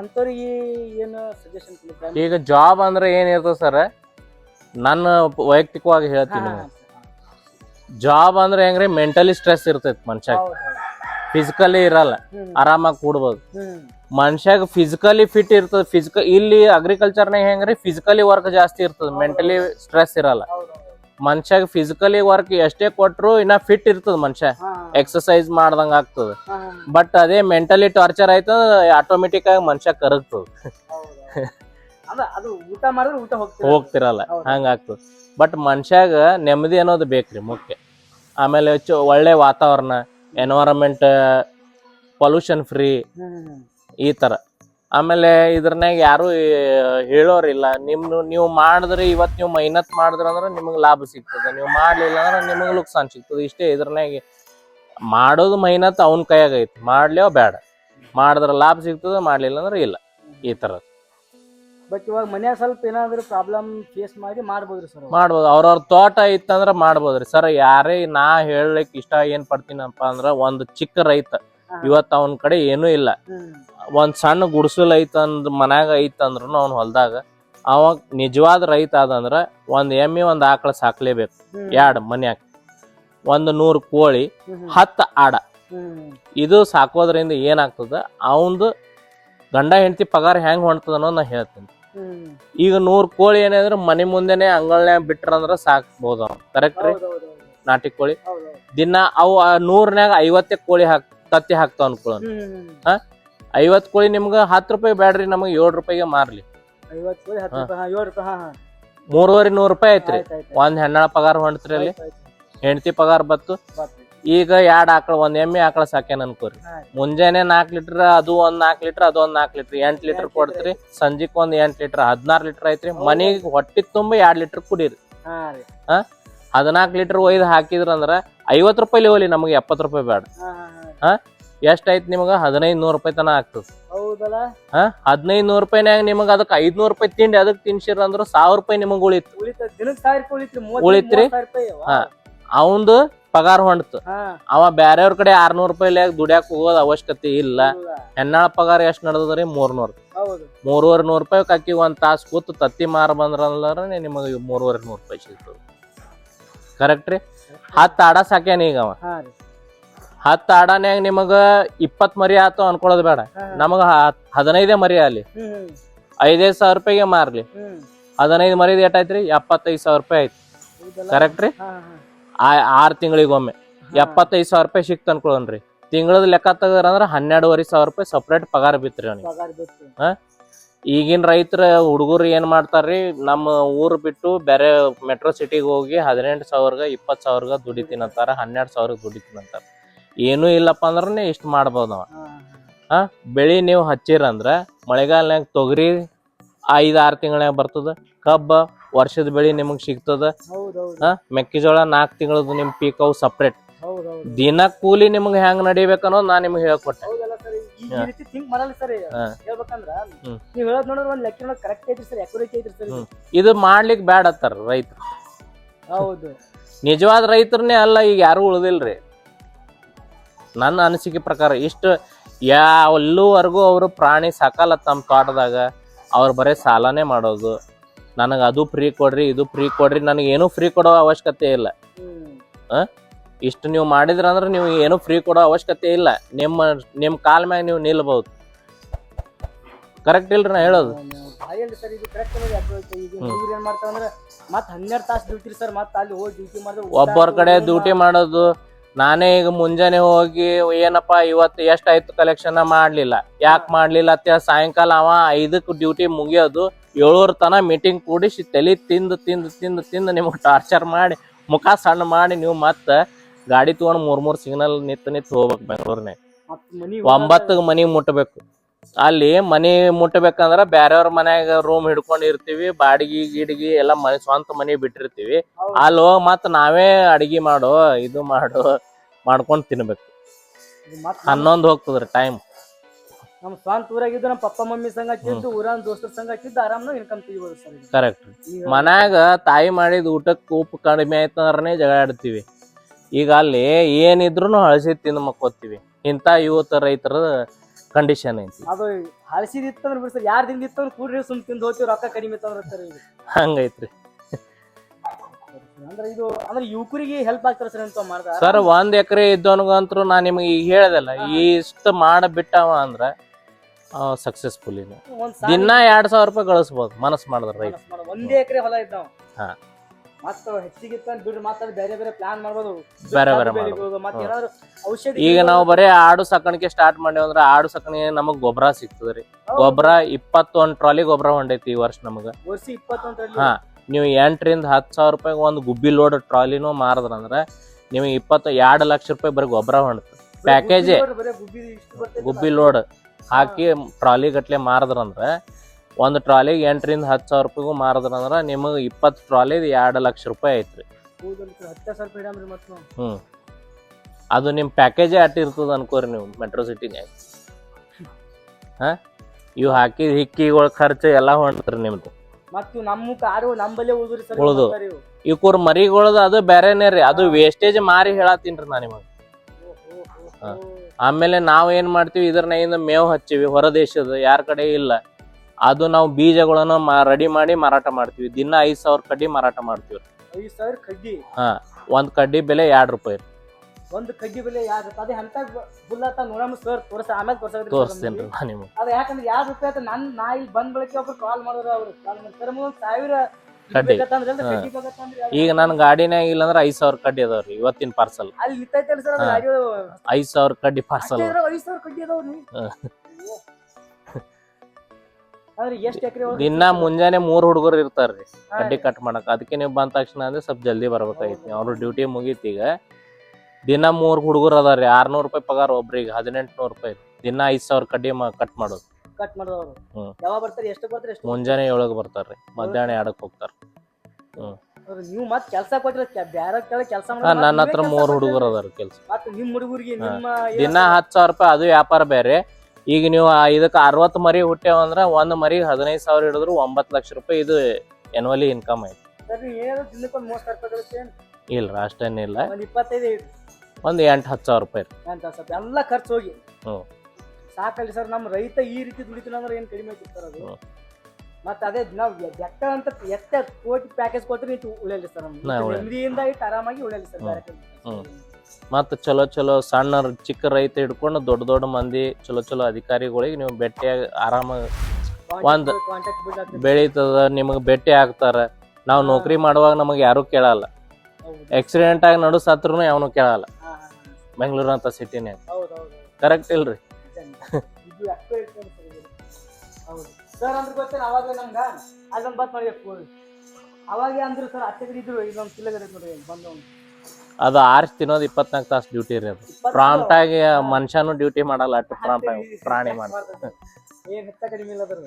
Speaker 2: ಅಂತವ್ರಿಗೆ
Speaker 1: ಹ್ಮ್.
Speaker 2: ಏನು ಸಜೆಷನ್
Speaker 1: ಈಗ ಜಾಬ್ ಅಂದ್ರೆ ಏನ್ ಇರ್ತದ ಸರ್? ನನ್ನ ವೈಯಕ್ತಿಕವಾಗಿ ಹೇಳ್ತೀನಿ ಜಾಬ್ ಅಂದ್ರೆ ಹೆಂಗ್ರಿ? ಮೆಂಟಲಿ ಸ್ಟ್ರೆಸ್ ಇರ್ತೈತಿ ಮನುಷ್ಯ ಫಿಸಿಕಲಿ ಇರಲ್ಲ. ಆರಾಮಾಗಿ ಕೂಡ್ಬೋದು. ಮನುಷ್ಯಾಗ ಫಿಸಿಕಲಿ ಫಿಟ್ ಇರ್ತದ. ಫಿಸಿಕಲ್ ಇಲ್ಲಿ ಅಗ್ರಿಕಲ್ಚರ್ನಾಗ ಹೆಂಗ್ರಿ? ಫಿಸಿಕಲಿ ವರ್ಕ್ ಜಾಸ್ತಿ ಇರ್ತದ. ಮೆಂಟಲಿ ಸ್ಟ್ರೆಸ್ ಇರಲ್ಲ. ಮನುಷ್ಯಾಗ ಫಿಸಿಕಲಿ ವರ್ಕ್ ಎಷ್ಟೇ ಕೊಟ್ರು ಇನ್ನ ಫಿಟ್ ಇರ್ತದ ಮನುಷ್ಯ. ಎಕ್ಸಸೈಸ್ ಮಾಡ್ದಂಗ ಆಗ್ತದ. ಬಟ್ ಅದೇ ಮೆಂಟಲಿ ಟಾರ್ಚರ್ ಆಯ್ತದ ಆಟೋಮೆಟಿಕ್ ಆಗಿ ಮನುಷ್ಯ ಕರಗ್ತದ.
Speaker 2: ಅದ ಅದು ಊಟ ಮಾಡಿದ್ರೆ ಊಟ
Speaker 1: ಹೋಗ್ತಿರಲ್ಲ. ಹಂಗ ಆಗ್ತದ. ಬಟ್ ಮನುಷ್ಯಾಗ ನೆಮ್ಮದಿ ಅನ್ನೋದು ಬೇಕ್ರಿ ಮುಖ್ಯ. ಆಮೇಲೆ ಹೆಚ್ಚು ಒಳ್ಳೆ ವಾತಾವರಣ ಎನ್ವೈರನ್ಮೆಂಟ್ ಪೊಲ್ಯೂಷನ್ ಫ್ರೀ ಈ ತರ. ಆಮೇಲೆ ಇದ್ರನ್ಯಾಗ ಯಾರು ಹೇಳೋರಿಲ್ಲ. ನಿಮ್ ನೀವು ಮಾಡಿದ್ರೆ ಇವತ್ತು ನೀವು ಮೈನತ್ ಮಾಡಿದ್ರ ಅಂದ್ರೆ ನಿಮಗೆ ಲಾಭ ಸಿಗ್ತದೆ. ನೀವು ಮಾಡ್ಲಿಲ್ಲ ಅಂದ್ರೆ ನಿಮಗೆ ನುಕ್ಸಾನ್ ಸಿಗ್ತದೆ. ಇಷ್ಟೇ ಇದ್ರನ್ಯಾಗ ಮಾಡೋದು ಮೈನತ್ ಅವನ ಕೈಯಾಗೈತಿ ಮಾಡ್ಲೇವ ಬೇಡ ಮಾಡಿದ್ರೆ ಲಾಭ ಸಿಗ್ತದೆ ಮಾಡ್ಲಿಲ್ಲ ಅಂದ್ರೆ ಇಲ್ಲ. ಈ ತರ
Speaker 2: ಬಟ್ ಇವಾಗ ಮನ್ಯಾಗ ಸ್ವಲ್ಪ ಏನಾದ್ರೂ ಪ್ರಾಬ್ಲಮ್ ಫೇಸ್ ಮಾಡಿ ಮಾಡ್ಬೋದ್ರಿ ಸರ್
Speaker 1: ಮಾಡ್ಬೋದು. ಅವ್ರವ್ರ ತೋಟ ಇತ್ತಂದ್ರ ಮಾಡ್ಬೋದ್ರಿ. ಸರ್ ಯಾರೇ ನಾ ಹೇಳಲಿಕ್ಕೆ ಇಷ್ಟ ಏನ್ ಪಡ್ತೀನಪ್ಪ ಅಂದ್ರ ಒಂದ್ ಚಿಕ್ಕ ರೈತ ಇವತ್ತು ಅವನ ಕಡೆ ಏನೂ ಇಲ್ಲ. ಒಂದ್ ಸಣ್ಣ ಗುಡಿಸಲ್ ಐತಂದ್ ಮನ್ಯಾಗ ಐತಂದ್ರು ಅವ್ನ ಹೊಲ್ದಾಗ ಅವ ನಿಜವಾದ ರೈತ ಆದಂದ್ರ ಒಂದ್ ಎಮ್ಮಿ ಒಂದ್ ಆಕಳ ಸಾಕ್ಲೇಬೇಕು. ಎರಡ್ ಮನ್ಯಾಗ? ಒಂದ್ ನೂರ್ ಕೋಳಿ ಹತ್ತ ಆಡ. ಇದು ಸಾಕೋದ್ರಿಂದ ಏನಾಗ್ತದ? ಅವಂದು ಗಂಡ ಹೆಂಡತಿ ಪಗಾರ ಹೆಂಗ್ ಹೊಂಟದ ಅನ್ನೋದ್ ನಾ ಹೇಳ್ತೀನಿ. ಈಗ ನೂರ್ ಕೋಳಿ ಏನಂದ್ರೆ ಮನೆ ಮುಂದೆನೆ ಅಂಗಳನ್ಯಾಗ ಬಿಟ್ರಂದ್ರ ಸಾಕ್ಬೋದು ಕರೆಕ್ಟ್ ರೀ? ನಾಟಿ ಕೋಳಿ? ದಿನ ಅವು ಆ ನೂರ್ನ್ಯಾಗ ಐವತ್ತೇ ಕೋಳಿ ಹಾಕ್ ತತ್ತಿ ಹಾಕ್ತಾವ ಹಾ? ಐವತ್ ಕೋಳಿ ನಿಮ್ಗ ಹತ್ತು ರೂಪಾಯಿ ಬ್ಯಾಡ್ರಿ ನಮಗೆ ಏಳು ರೂಪಾಯಿಗೆ ಮಾರ್ಲಿ. ಮೂರುವರೆ ನೂರು ರೂಪಾಯಿ ಐತ್ರಿ. ಒಂದ್ ಹೆಣ್ಣಾಳ ಪಗಾರ ಹೊಂಟ್ರಿ ಅಲ್ಲಿ. ಹೆಂಡತಿ ಪಗಾರ ಬತ್ತು. ಈಗ ಎರಡ್ ಆಕಳ ಒಂದ್ ಎಮ್ಮೆ ಆಕಳ ಸಾಕೇನ್ ಅನ್ಕೋರಿ. ಮುಂಜಾನೆ ನಾಲ್ಕ್ ಲೀಟರ್ ಅದು ಒಂದ್ ನಾಲ್ಕ್ ಲೀಟರ್ ಅದು ಒಂದ್ ನಾಲ್ಕ್ ಲೀಟರ್ ಎಂಟ್ ಲೀಟರ್ ಕೊಡ್ತ್ರಿ. ಸಂಜಿಕ್ ಒಂದ್ ಎಂಟ್ ಲೀಟರ್ ಹದಿನಾರು ಲೀಟರ್ ಐತ್ರಿ. ಮನೆಗೆ ಹೊಟ್ಟಿ ತುಂಬ ಎರಡ್ ಲೀಟರ್ ಕುಡೀರಿ.
Speaker 2: ಹಾ
Speaker 1: ಹದಿನಾಲ್ಕು ಲೀಟರ್ ಒಯ್ದು ಹಾಕಿದ್ರ ಅಂದ್ರ ಐವತ್ ರೂಪಾಯಿ ಹೋಲಿ ನಮಗೆ ಎಪ್ಪತ್ ರೂಪಾಯಿ ಬೇಡ.
Speaker 2: ಹಾ ಹಾ ಹಾ
Speaker 1: ಎಷ್ಟ್ ಐತ್ ನಿಮ್ಗ? ಹದಿನೈದು ನೂರ್ ರೂಪಾಯಿ ತನ ಆಗ್ತದ. ಹಾ? ಹದಿನೈದು ನೂರು ರೂಪಾಯಿನಾಗ ನಿಮಗ ಅದಕ್ಕೆ ಐದ್ನೂರ್ ರೂಪಾಯಿ ತಿಂಡಿ ಅದಕ್ಕೆ ತಿನ್ಸಿರ ಅಂದ್ರ ಸಾವಿರ ರೂಪಾಯಿ ನಿಮಗ್ ಉಳಿತು.
Speaker 2: ಉಳಿತ್ರಿ.
Speaker 1: ಹಾ. ಅವಂದು ಪಗಾರ ಹೊಂಡ್ತು ಅವ ಬ್ಯಾರೆಯವ್ರ ಕಡೆ ಆರ್ನೂರ್ ರೂಪಾಯಿ ದುಡ್ಯಾಕ್ ಹೋಗೋದ್ ಅವಶ್ಯಕತೆ ಇಲ್ಲ? ಹೆಣ್ಣಾಳ ಪಗಾರ ಎಷ್ಟ್ ನಡ್ದದ್ರಿ ಮೂರ್ನೂರ್. ಮೂರುವರೆ ನೂರ್ ರೂಪಾಯಿ ಅಕ್ಕಿ ಒಂದ್ ತಾಸ್ ಕೂತು ತತ್ತಿ ಮಾರ ಬಂದ್ರಲ್ಲರ ನಿಮಗೆ ಮೂರುವರೆ ನೂರ್ ರೂಪಾಯಿ ಸಿಗ್ತದ. ಕರೆಕ್ಟ್ ರೀ? ಹತ್ತು ಆಡ ಸಾಕ್ಯಾನ ಈಗ ಅವ.
Speaker 2: ಹಾ ರೀ.
Speaker 1: ಹತ್ತು ಆಡನ್ಯಾಗ ನಿಮಗ ಇಪ್ಪತ್ ಮರಿ ಆತು ಅನ್ಕೊಳ್ಳೋದ್ ಬೇಡ. ನಮಗ ಹದಿನೈದೇ ಮರಿ ಅಲ್ಲಿ
Speaker 2: ಹ್ಮ್
Speaker 1: ಐದೈದು ಸಾವಿರ ರೂಪಾಯಿಗೆ ಮಾರ್ಲಿ. ಹದಿನೈದು ಮರಿದ ಏಟಾಯ್ತ್ರಿ ಎಪ್ಪತ್ತೈದು ಸಾವಿರ ರೂಪಾಯಿ ಆಯ್ತು? ಕರೆಕ್ಟ್ ರೀ? ಆ- ಆರು ತಿಂಗಳಿಗೊಮ್ಮೆ. ಎಪ್ಪತ್ತೈದು ಸಾವಿರ ರೂಪಾಯಿ ಸಿಕ್ತ ಅನ್ಕೊಳ್ಳೋಣ್ರಿ ತಿಂಗಳದ ಲೆಕ್ಕ ತೆಗದ್ರ ಅಂದ್ರ ಹನ್ನೆರಡುವರೆ ಸಾವಿರ ರೂಪಾಯಿ ಸಪ್ರೇಟ್ ಪಗಾರ ಬಿತ್ರಿ ಅವ್ನಿಗೆ. ಈಗಿನ ರೈತರ ಹುಡುಗರು ಏನ್ ಮಾಡ್ತಾರ್ರಿ ನಮ್ಮ ಊರ್ ಬಿಟ್ಟು ಬೇರೆ ಮೆಟ್ರೋ ಸಿಟಿಗೆ ಹೋಗಿ ಹದಿನೆಂಟು ಸಾವಿರಗ ಇಪ್ಪತ್ತು ಸಾವಿರಗ ದುಡಿತೀನಂತಾರ ಹನ್ನೆರಡು ಸಾವಿರ ದುಡಿತೀನಂತಾರ ಏನೂ ಇಲ್ಲಪ್ಪ ಅಂದ್ರೆ ಇಷ್ಟು ಮಾಡ್ಬೋದು ಅವ.
Speaker 2: ಹಾ
Speaker 1: ಬೆಳಿ ನೀವು ಹಚ್ಚಿರಂದ್ರ ಮಳೆಗಾಲನ್ಯಾಗ ತೊಗರಿ ಐದು ಆರು ತಿಂಗಳಾಗ ಬರ್ತದ. ಕಬ್ಬ ವರ್ಷದ ಬೆಳಿ ನಿಮಗ್ ಸಿಗ್ತದ? ಹಾ ಮೆಕ್ಕೆಜೋಳ ನಾಲ್ಕು ತಿಂಗಳದು ನಿಮ್ ಪೀಕ್ ಅವು ಸಪ್ರೇಟ್ ದಿನ ಕೂಲಿ ನಿಮ್ಗೆ ಹೆಂಗ್ ನಡಿಬೇಕನ್ನೋದು ನಾ ನಿಮ್ಗೆ ಹೇಳ್ಕೊಟ್ಟೆ
Speaker 2: ಹೌದಲ್ಲ ಸರ್ ಈ ಈ ರೀತಿ ಥಿಂಕ್ ಮಾಡಲ್ಲ ಸರ್
Speaker 1: ಹಾ.
Speaker 2: ಹೇಳ್ಬೇಕಂದ್ರ
Speaker 1: ಹ್ಮ್.
Speaker 2: ನೀವ್ ಹೇಳೋದ್ ನೋಡಿದ್ರೆ ಒಂದ್ ಲೆಕ್ಕ ಕರೆಕ್ಟ್ ಐತ್ರಿ ಸರ್ ಅಕ್ಯುರೇಟ್ ಐತ್ರಿ ಸರ್
Speaker 1: ಇದು. ಮಾಡ್ಲಿಕ್ ಬ್ಯಾಡ ಅತ್ತಾರ ರೈತರು.
Speaker 2: ಹೌದು.
Speaker 1: ನಿಜವಾದ ರೈತರನ್ನೇ ಅಲ್ಲ ಈಗ ಯಾರು ಉಳ್ದಿಲ್ರಿ. ನನ್ನ ಅನಿಸಿಕೆ ಪ್ರಕಾರ ಇಷ್ಟು ಯಾವಲ್ಲೂವರೆಗೂ ಅವರು ಪ್ರಾಣಿ ಸಾಕಲ್ಲ ತಮ್ಮ ತೋಟದಾಗ. ಅವ್ರು ಬರೀ ಸಾಲನೇ ಮಾಡೋದು. ನನಗೆ ಅದು ಫ್ರೀ ಕೊಡ್ರಿ ಇದು ಫ್ರೀ ಕೊಡ್ರಿ ನನಗೆ ಏನು ಫ್ರೀ ಕೊಡೋ ಅವಶ್ಯಕತೆ ಇಲ್ಲ. ಇಷ್ಟು ನೀವು ಮಾಡಿದ್ರ ಅಂದ್ರೆ ನೀವು ಏನು ಫ್ರೀ ಕೊಡೋ ಅವಶ್ಯಕತೆ ಇಲ್ಲ. ನಿಮ್ಮ ನಿಮ್ಮ ಕಾಲ್ ಮ್ಯಾಗ ನೀವು ನಿಲ್ಬಹುದು ಕರೆಕ್ಟ್ ಇಲ್ರಿ ನಾ ಹೇಳೋದು.
Speaker 2: ಹಾಗೇನ್ರಿ ಸರ್ ಇದು ಕರೆಕ್ಟ್ accurate. ಈಗ
Speaker 1: ಹ್ಮ್.
Speaker 2: ಇವ್ರು ಏನ್ ಮಾಡ್ತಾರ ಅಂದ್ರೆ ಮತ್ ಹನ್ನೆರಡು ತಾಸು ಡ್ಯೂಟಿ ಸರ್ ಮತ್ ಅಲ್ಲಿ ಹೋಗಿ ಡ್ಯೂಟಿ ಮಾಡಿದ್ರೆ
Speaker 1: ಒಬ್ಬರ ಕಡೆ ಡ್ಯೂಟಿ ಮಾಡೋದು. ನಾನೇ ಈಗ ಮುಂಜಾನೆ ಹೋಗಿ ಏನಪ್ಪ ಇವತ್ತು ಎಷ್ಟಾಯ್ತು ಕಲೆಕ್ಷನ್ ಮಾಡ್ಲಿಲ್ಲ. ಯಾಕೆ ಮಾಡ್ಲಿಲ್ಲ ಅಂತ ಹೇಳಿ ಸಾಯಂಕಾಲ ಅವ ಐದಕ್ಕೆ ಡ್ಯೂಟಿ ಮುಗಿಯೋದು. ಏಳೂರ್ ತನ ಮೀಟಿಂಗ್ ಕೂಡಿಸಿ ತಲೆ ತಿಂದು ತಿಂದು ತಿಂದು ತಿಂದು ನಿಮಗೆ ಟಾರ್ಚರ್ ಮಾಡಿ ಮುಖ ಸಣ್ಣ ಮಾಡಿ ನೀವು ಮತ್ತೆ ಗಾಡಿ ತಗೊಂಡು ಮೂರ್ ಮೂರ್ ಸಿಗ್ನಲ್ ನಿತ್ತ ನಿಂತು ಹೋಗ್ಬೇಕು ಬೆಂಗಳೂರಿನಾಗ
Speaker 2: ಒಂಬತ್ತಗೆ ಮನಿ
Speaker 1: ಮುಟ್ಟಬೇಕು ಅಲ್ಲಿ ಮನಿ ಮುಟ್ಟಬೇಕಂದ್ರ ಬ್ಯಾರೆಯವ್ರ ಮನ್ಯಾಗ ರೂಮ್ ಹಿಡ್ಕೊಂಡು ಇರ್ತೀವಿ ಬಾಡಿಗೆ ಗಿಡಿಗೆ ಎಲ್ಲ ಮನೆ ಸ್ವಂತ ಮನಿ ಬಿಟ್ಟಿರ್ತೀವಿ. ಅಲ್ಲಿ ಹೋಗಿ ಮತ್ತ ನಾವೇ ಅಡಿಗೆ ಮಾಡೋ ಇದು ಮಾಡೋ ಮಾಡ್ಕೊಂಡು ತಿನ್ಬೇಕು. ಹನ್ನೊಂದ್ ಹೋಗ್ತದ್ರಿ ಟೈಮ್
Speaker 2: ನಮ್ ಸ್ವಂತ ಊರಾಗಿದ್ದು ನಮ್ಮ ಪಪ್ಪ ಮಮ್ಮಿ ಸಂಘ ಹಚ್ಚಿದ್ದು ಊರಾನ್ ದೋಸ್ತರ ಸಂಗ ಹಚ್ಚಿದ್ದು ಆರಾಮ್ ನಾವು ಇನ್ಕಮ್ ತೆಗಿಬೋದು ಸರ್.
Speaker 1: ಕರೆಕ್ಟ್
Speaker 2: ಈಗ
Speaker 1: ಮನ್ಯಾಗ ತಾಯಿ ಮಾಡಿದ ಊಟಕ್ಕೆ ಉಪ್ಪು ಕಡಿಮೆ ಆಯ್ತಂದ್ರನೇ ಜಗಳ ಆಡ್ತೀವಿ. ಈಗ ಅಲ್ಲಿ ಏನಿದ್ರು ಹಳಸಿ ತಿಂದು ಮಕ್ಕೋತೀವಿ. ಇಂಥ ಯುವತ ರೈತರ ಕಂಡೀಷನ್ ಐತಿ.
Speaker 2: ಅದು ಹಳಸಿದಿತ್ತಂದ್ರೆ ಬಿಡಿ ಸರ್ ಯಾರ್ ಇತ್ತಂದ್ರೆ ಕೂಡ್ರಿ ಸುಮ್ ತಿಂದು ಹೋಗ್ತೀವಿ ರೊಕ್ಕ ಕಡಿಮೆ ಇತ್ತಂದ್ರ ಸರ್ ಈಗ.
Speaker 1: ಹಂಗೈತ್ರಿ.
Speaker 2: ಅಂದ್ರೆ ಇದು ಅಂದ್ರೆ ಯುವಕರಿಗೆ ಹೆಲ್ಪ್ ಆಗ್ತಾರ ಸರ್ ಅಂತ ಮಾಡ್ದ
Speaker 1: ಸರ್ ಒಂದ್ ಎಕರೆ ಇದ್ದವನಿಗಂತೂ ನಾ ನಿಮಗೆ ಈಗ ಹೇಳ್ದಲ್ಲ ಇಷ್ಟ ಮಾಡ ಬಿಟ್ಟವ ಅಂದ್ರ ಸಕ್ಸಸ್ಫುಲ್
Speaker 2: ಒಂದ್
Speaker 1: ದಿನ ಎರಡ್ ಸಾವಿರ ರೂಪಾಯಿ ಗಳಿಸ್ಬೋದು ಮನಸ್ ಮಾಡಿದ್ರೆ ರೈತ
Speaker 2: ಮನಸ್. ಒಂದೇ ಎಕರೆ ಹೊಲ ಇದ್ದಾವ
Speaker 1: ಹಾ.
Speaker 2: ಮತ್ತ ಹೆಚ್ಚಿಗೆ ಇತ್ತಂದ್ರ ಬಿಡ್ರಿ ಮತ್ತ ಅದು ಬೇರೆ ಬೇರೆ ಪ್ಲಾನ್ ಮಾಡ್ಬೋದು
Speaker 1: ಬೇರೆ ಬೇರೆ
Speaker 2: ಬೆಳೆ
Speaker 1: ಮಾಡ್ಬೋದು.
Speaker 2: ಬೆಳಿಬೋದು. ಮತ್ತೆ
Speaker 1: ಹಾ.
Speaker 2: ಏನಾದ್ರು ಔಷಧಿ
Speaker 1: ಈಗ ನಾವು ಬರೀ ಆಡು ಸಾಕಾಣಿಕೆ ಸ್ಟಾರ್ಟ್ ಮಾಡಿ ಅಂದ್ರ ಆಡು ಸಾಕಾಣಿಕೆ ನಮಗ್ ಗೊಬ್ಬರ ಸಿಗ್ತದ್ರಿ. ಗೊಬ್ಬರ ಇಪ್ಪತ್ತೊಂದ್ ಟ್ರಾಲಿ ಗೊಬ್ಬರ ಹೊಂಡೈತಿ ಈ ವರ್ಷ ನಮಗ
Speaker 2: ವರ್ಷ ಇಪ್ಪತ್ತೊಂದರಲ್ಲಿ
Speaker 1: ಹಾ. ನೀವು ಎಂಟರಿಂದ ಹತ್ತು ಸಾವಿರ ರೂಪಾಯಿ ಒಂದು ಗುಬ್ಬಿ ಲೋಡ್ ಟ್ರಾಲಿನೂ ಮಾರದ್ರಂದ್ರ ನಿಮಗೆ ಇಪ್ಪತ್ತು ಎರಡು ಲಕ್ಷ ರೂಪಾಯಿ ಬರೀ ಗೊಬ್ಬರ ಹೊಂಡ್ತದೆ ಪ್ಯಾಕೇಜ್
Speaker 2: ಗುಬ್ಬಿ
Speaker 1: ಲೋಡ್ ಹಾಕಿ ಟ್ರಾಲಿ ಗಟ್ಲೆ ಮಾರದ್ರಂದ್ರ ಒಂದು ಟ್ರಾಲಿಗೆ ಎಂಟರಿಂದ ಹತ್ತು ಸಾವಿರ ರೂಪಾಯಿಗೂ ಮಾರದ್ರಂದ್ರ ನಿಮಗೆ ಇಪ್ಪತ್ತು ಟ್ರಾಲಿ ಎರಡು ಲಕ್ಷ ರೂಪಾಯಿ ಐತ್ರಿ.
Speaker 2: ರೀ
Speaker 1: ಹ್ಞೂ ಅದು ನಿಮ್ಮ ಪ್ಯಾಕೇಜೇ ಅಟ್ಟಿರ್ತದೆ ಅನ್ಕೋರಿ ನೀವು ಮೆಟ್ರೋ ಸಿಟಿನ್ಯಾಗ ಹಾ? ಇವು ಹಾಕಿದ ಹಿಕ್ಕಿಗಳ ಖರ್ಚು ಎಲ್ಲ ಹೊಂಟ್ರಿ ನಿಮ್ದು.
Speaker 2: ಮತ್ತು ಇವ್ ನಮ್ಮ ಕಾರು ನಂಬಲ್ಲೇ ಉಳಿದ್ರಿ ಸರ್
Speaker 1: ಉಳ್ದು. ಇವ್ರ ಮರಿಗಳದ ಅದು ಬೇರೆನೇ ರೀ ಅದು ವೇಸ್ಟೇಜ್ ಮಾರಿ ಹೇಳತ್ತೀನ್ರಿ ನಾ ನಿಮಗೆ.
Speaker 2: ಓ, ಓ, ಓ,
Speaker 1: ಹಾ.
Speaker 2: ಓ.
Speaker 1: ಆಮೇಲೆ ನಾವು ಏನ್ ಮಾಡ್ತೀವಿ ಇದ್ರನ್ನಿಂದ ಮೇವು ಹಚ್ಚಿವಿ. ಹೊರ ದೇಶದ ಯಾರ ಕಡೆ ಇಲ್ಲ. ಅದು ನಾವು ಬೀಜಗಳನ್ನ ರೆಡಿ ಮಾಡಿ ಮಾರಾಟ ಮಾಡ್ತೀವಿ. ದಿನ ಐದ್ ಸಾವಿರ ಕಡ್ಡಿ ಮಾರಾಟ ಮಾಡ್ತೀವಿ.
Speaker 2: ಐದ್ ಸಾವಿರ ಕಡ್ಡಿ?
Speaker 1: ಒಂದ್ ಕಡ್ಡಿ ಬೆಲೆ ಎರಡು ರೂಪಾಯಿ.
Speaker 2: ಒಂದು ಕಡ್ಡಿ ಬೆಲೆ ಯಾರು ಅದೇ ಅಂತ ಬುಲ್ಲತ್ತ ನೋಡಮ್ಮ ಸರ್ ತೋರಿಸ ಆಮೇಲೆ ತೋರ್ಸಾಗ್ರಿ
Speaker 1: ತೋರಿಸ್ತೇನ್ರಿ ನಾ ನಿಮಗೆ.
Speaker 2: ಅದ ಯಾಕಂದ್ರೆ ಯಾರು ರೂಪಾಯಿ ಅಂತ ನನ್ನ ನಾ ಇಲ್ಲಿ ಬಂದ್ ಬಳಕೆ ಒಬ್ರು ಕಾಲ್ ಮಾಡಿದ್ರು ಅವರು. ಕಾಲ್ ಮಾಡ್ತಾರೆ ಸಾವಿರ
Speaker 1: ಕಡ್ಡಿ. ಈಗ ನನ್ನ ಗಾಡಿನಾಗ ಇಲ್ಲಂದ್ರ ಐದ್ ಸಾವಿರ ಕಡ್ಡಿ ಅದಾವ್ರಿ ಇವತ್ತಿನ ಪಾರ್ಸಲ್. ಐದ್ ಸಾವಿರ ಕಡ್ಡಿ ಪಾರ್ಸಲ್.
Speaker 2: ಅಂದ್ರೆ
Speaker 1: ದಿನ ಮುಂಜಾನೆ ಮೂರ್ ಹುಡುಗರು ಇರ್ತಾರ್ರಿ ಕಡ್ಡಿ ಕಟ್ ಮಾಡಕ್. ಅದಕ್ಕೆ ನೀವು ಬಂದ ತಕ್ಷಣ ಅಂದ್ರೆ ಸ್ವಲ್ಪ ಜಲ್ದಿ ಬರ್ಬೇಕಾಗಿತ್ತು. ಅವ್ರ ಡ್ಯೂಟಿ ಮುಗೀತಿ ಈಗ. ದಿನ ಮೂರ್ ಹುಡುಗರು ಅದಾರ್ರಿ ಆರ್ನೂರ್ ರೂಪಾಯಿ ಪಗಾರ ಒಬ್ರಿಗೆ ಹದಿನೆಂಟುನೂರು ರೂಪಾಯಿ. ದಿನ ಐದ್ ಸಾವಿರ ಕಡ್ಡಿ ಕಟ್ ಮಾಡೋದು.
Speaker 2: ಕಟ್ ಮಾಡಿದವರು
Speaker 1: ಹ್ಮ್.
Speaker 2: ಯಾವಾಗ ಬರ್ತಾರೆ ಎಷ್ಟು ಬರ್ತಾರೆ ಎಷ್ಟು
Speaker 1: ಮುಂಜಾನೆ ಏಳಗ್ ಬರ್ತಾರೆ ಮಧ್ಯಾಹ್ನ ಎರಡಕ್ ಹೋಗ್ತಾರೆ
Speaker 2: ಅವ್ರು ನೀವು ಮತ್ ಕೆಲಸ ಕೊಟ್ಟಿರ ಬ್ಯಾರ ಕೆಳಗೆ ಕೆಲಸ
Speaker 1: ಹಾ, ನನ್ನ ಹತ್ರ ಮೂರ್ ಹುಡುಗರು ಅದಾರ ಕೆಲ್ಸ
Speaker 2: ಮತ್ ನಿಮ್ ಹುಡುಗರಿಗೆ
Speaker 1: ಹಾ.
Speaker 2: ನಿಮ್ಮ
Speaker 1: ದಿನ ಹತ್ತು ಸಾವಿರ ರೂಪಾಯಿ ಅದು ವ್ಯಾಪಾರ ಬೇರೆ ಈಗ ನೀವು ಆ ಇದಕ್ಕೆ ಅರವತ್ತು ಮರಿ ಹುಟ್ಟ್ಯಾವ ಅಂದ್ರ ಒಂದ್ ಮರಿ ಹದಿನೈದು ಸಾವಿರ ಹಿಡಿದ್ರು ಒಂಬತ್ತು ಲಕ್ಷ ರೂಪಾಯಿ ಇದು ಎನ್ವಲಿ ಇನ್ಕಮ್ ಐತಿ
Speaker 2: ಸರ್ ನೀವು ಏನಾದ್ರು ದಿನಕ್ಕೆ ಒಂದ್ ಮೂವತ್ತು ಸಾವಿರ ರೂಪಾಯಿ ಗಳಿಸ್ತೇನ್?
Speaker 1: ಇಲ್ರಿ ಅಷ್ಟೇನಿಲ್ಲ
Speaker 2: ಒಂದ್ ಇಪ್ಪತ್ತೈದು.
Speaker 1: ಒಂದ್ ಎಂಟ್ ಹತ್ತು ಸಾವಿರ ರೂಪಾಯಿ.
Speaker 2: ಅಂತ ಸ್ವಲ್ಪ ಎಲ್ಲ ಖರ್ಚು ಹೋಗಿ
Speaker 1: ಹ್ಮ್.
Speaker 2: ಸಾಕಲ್ಲಿ ಸರ್ ನಮ್ಮ ರೈತ ಈ ರೀತಿ ದುಡಿತಿಲ್ಲ ಅಂದ್ರೆ ಏನು ಕಡಿಮೆ ಐತಿ ಸರ್ ಅದು ಮತ್ತೆ ಅದೇ ನಾವು ಬೆಟ್ಟ ಅಂತ ಎತ್ತ ಕೋಟಿ ಪ್ಯಾಕೇಜ್ ಕೊಟ್ಟರೆ ನೀವು ಉಳಿಯಲಿ ಸರ್ ನಮ್ಗೆ
Speaker 1: ಉಳಿಯಲ್ಲ.
Speaker 2: ನೆಮ್ಮದಿಯಿಂದ ಇಟ್ಟು ಆರಾಮಾಗಿ ಉಳಿಯಲಿ ಸರ್
Speaker 1: ಮತ್ತೆ
Speaker 2: ಬೇರೆ ಕಡೆ.
Speaker 1: ಹ್ಮ್. ಚಲೋ ಚಲೋ ಸಣ್ಣ ಚಿಕ್ಕ ರೈತ ಹಿಡ್ಕೊಂಡು ದೊಡ್ಡ ದೊಡ್ಡ ಮಂದಿ ಚಲೋ ಚಲೋ ಅಧಿಕಾರಿಗಳಿಗೆ ನೀವು ಭೇಟಿಯಾಗಿ ಆರಾಮ ಒಂದ್-
Speaker 2: contact ಬಿಡ್ ಆಗ್ತದೆ.
Speaker 1: ಬೆಳೀತದ ನಿಮಗೆ ಭೇಟಿ ಆಗ್ತಾರ ನಾವು. ನೌಕರಿ ಮಾಡುವಾಗ ನಮಗೆ ಯಾರು ಕೇಳಲ್ಲ
Speaker 2: ಹೌದು.
Speaker 1: ಆಕ್ಸಿಡೆಂಟ್ ಆಗಿ ನಡು ಸತ್ರು ಯಾವನು ಕೇಳಲ್ಲ
Speaker 2: ಹಾ, ಹಾ,
Speaker 1: ಬೆಂಗಳೂರು ಅಂತ ಸಿಟಿನೇ
Speaker 2: ಹಾ. ಹೌದು ಹೌದು
Speaker 1: ಕರೆಕ್ಟ್ ಇಲ್ರಿ
Speaker 2: ಹೌದು. ಸರ್ ಅಂದ್ರೆ ಗೊತ್ತೇನು ಅವಾಗ ನಮ್ಗ ಅದನ್ನ ಬಸ್ ಮಾಡಿ ಅವಾಗ ಅಂದ್ರು ಸರ್ ಅತ್ತೆ ಕಡೆ ಇದ್ರು ಇದೊಂದು ಕಿಲಗಡೆ
Speaker 1: ಅದು ಆರ್ಸ್ ತಿನ್ನೋದು ಇಪ್ಪತ್ನಾಲ್ಕು ತಾಸು ಡ್ಯೂಟಿ ರೀ ಅದು. ಪ್ರಾಂಪ್ಟ್ ಆಗಿ ಮನುಷ್ಯನು ಡ್ಯೂಟಿ ಮಾಡಲ್ಲ ಅಟ್ಟು ಪ್ರಾಂಪ್ಟ್ ಆಗಿ ಪ್ರಾಣಿ ಮಾಡ
Speaker 2: ಏನ್ ಹೆಚ್ಚ ಕಡಿಮೆ ಇಲ್ಲ ಅದ್ರ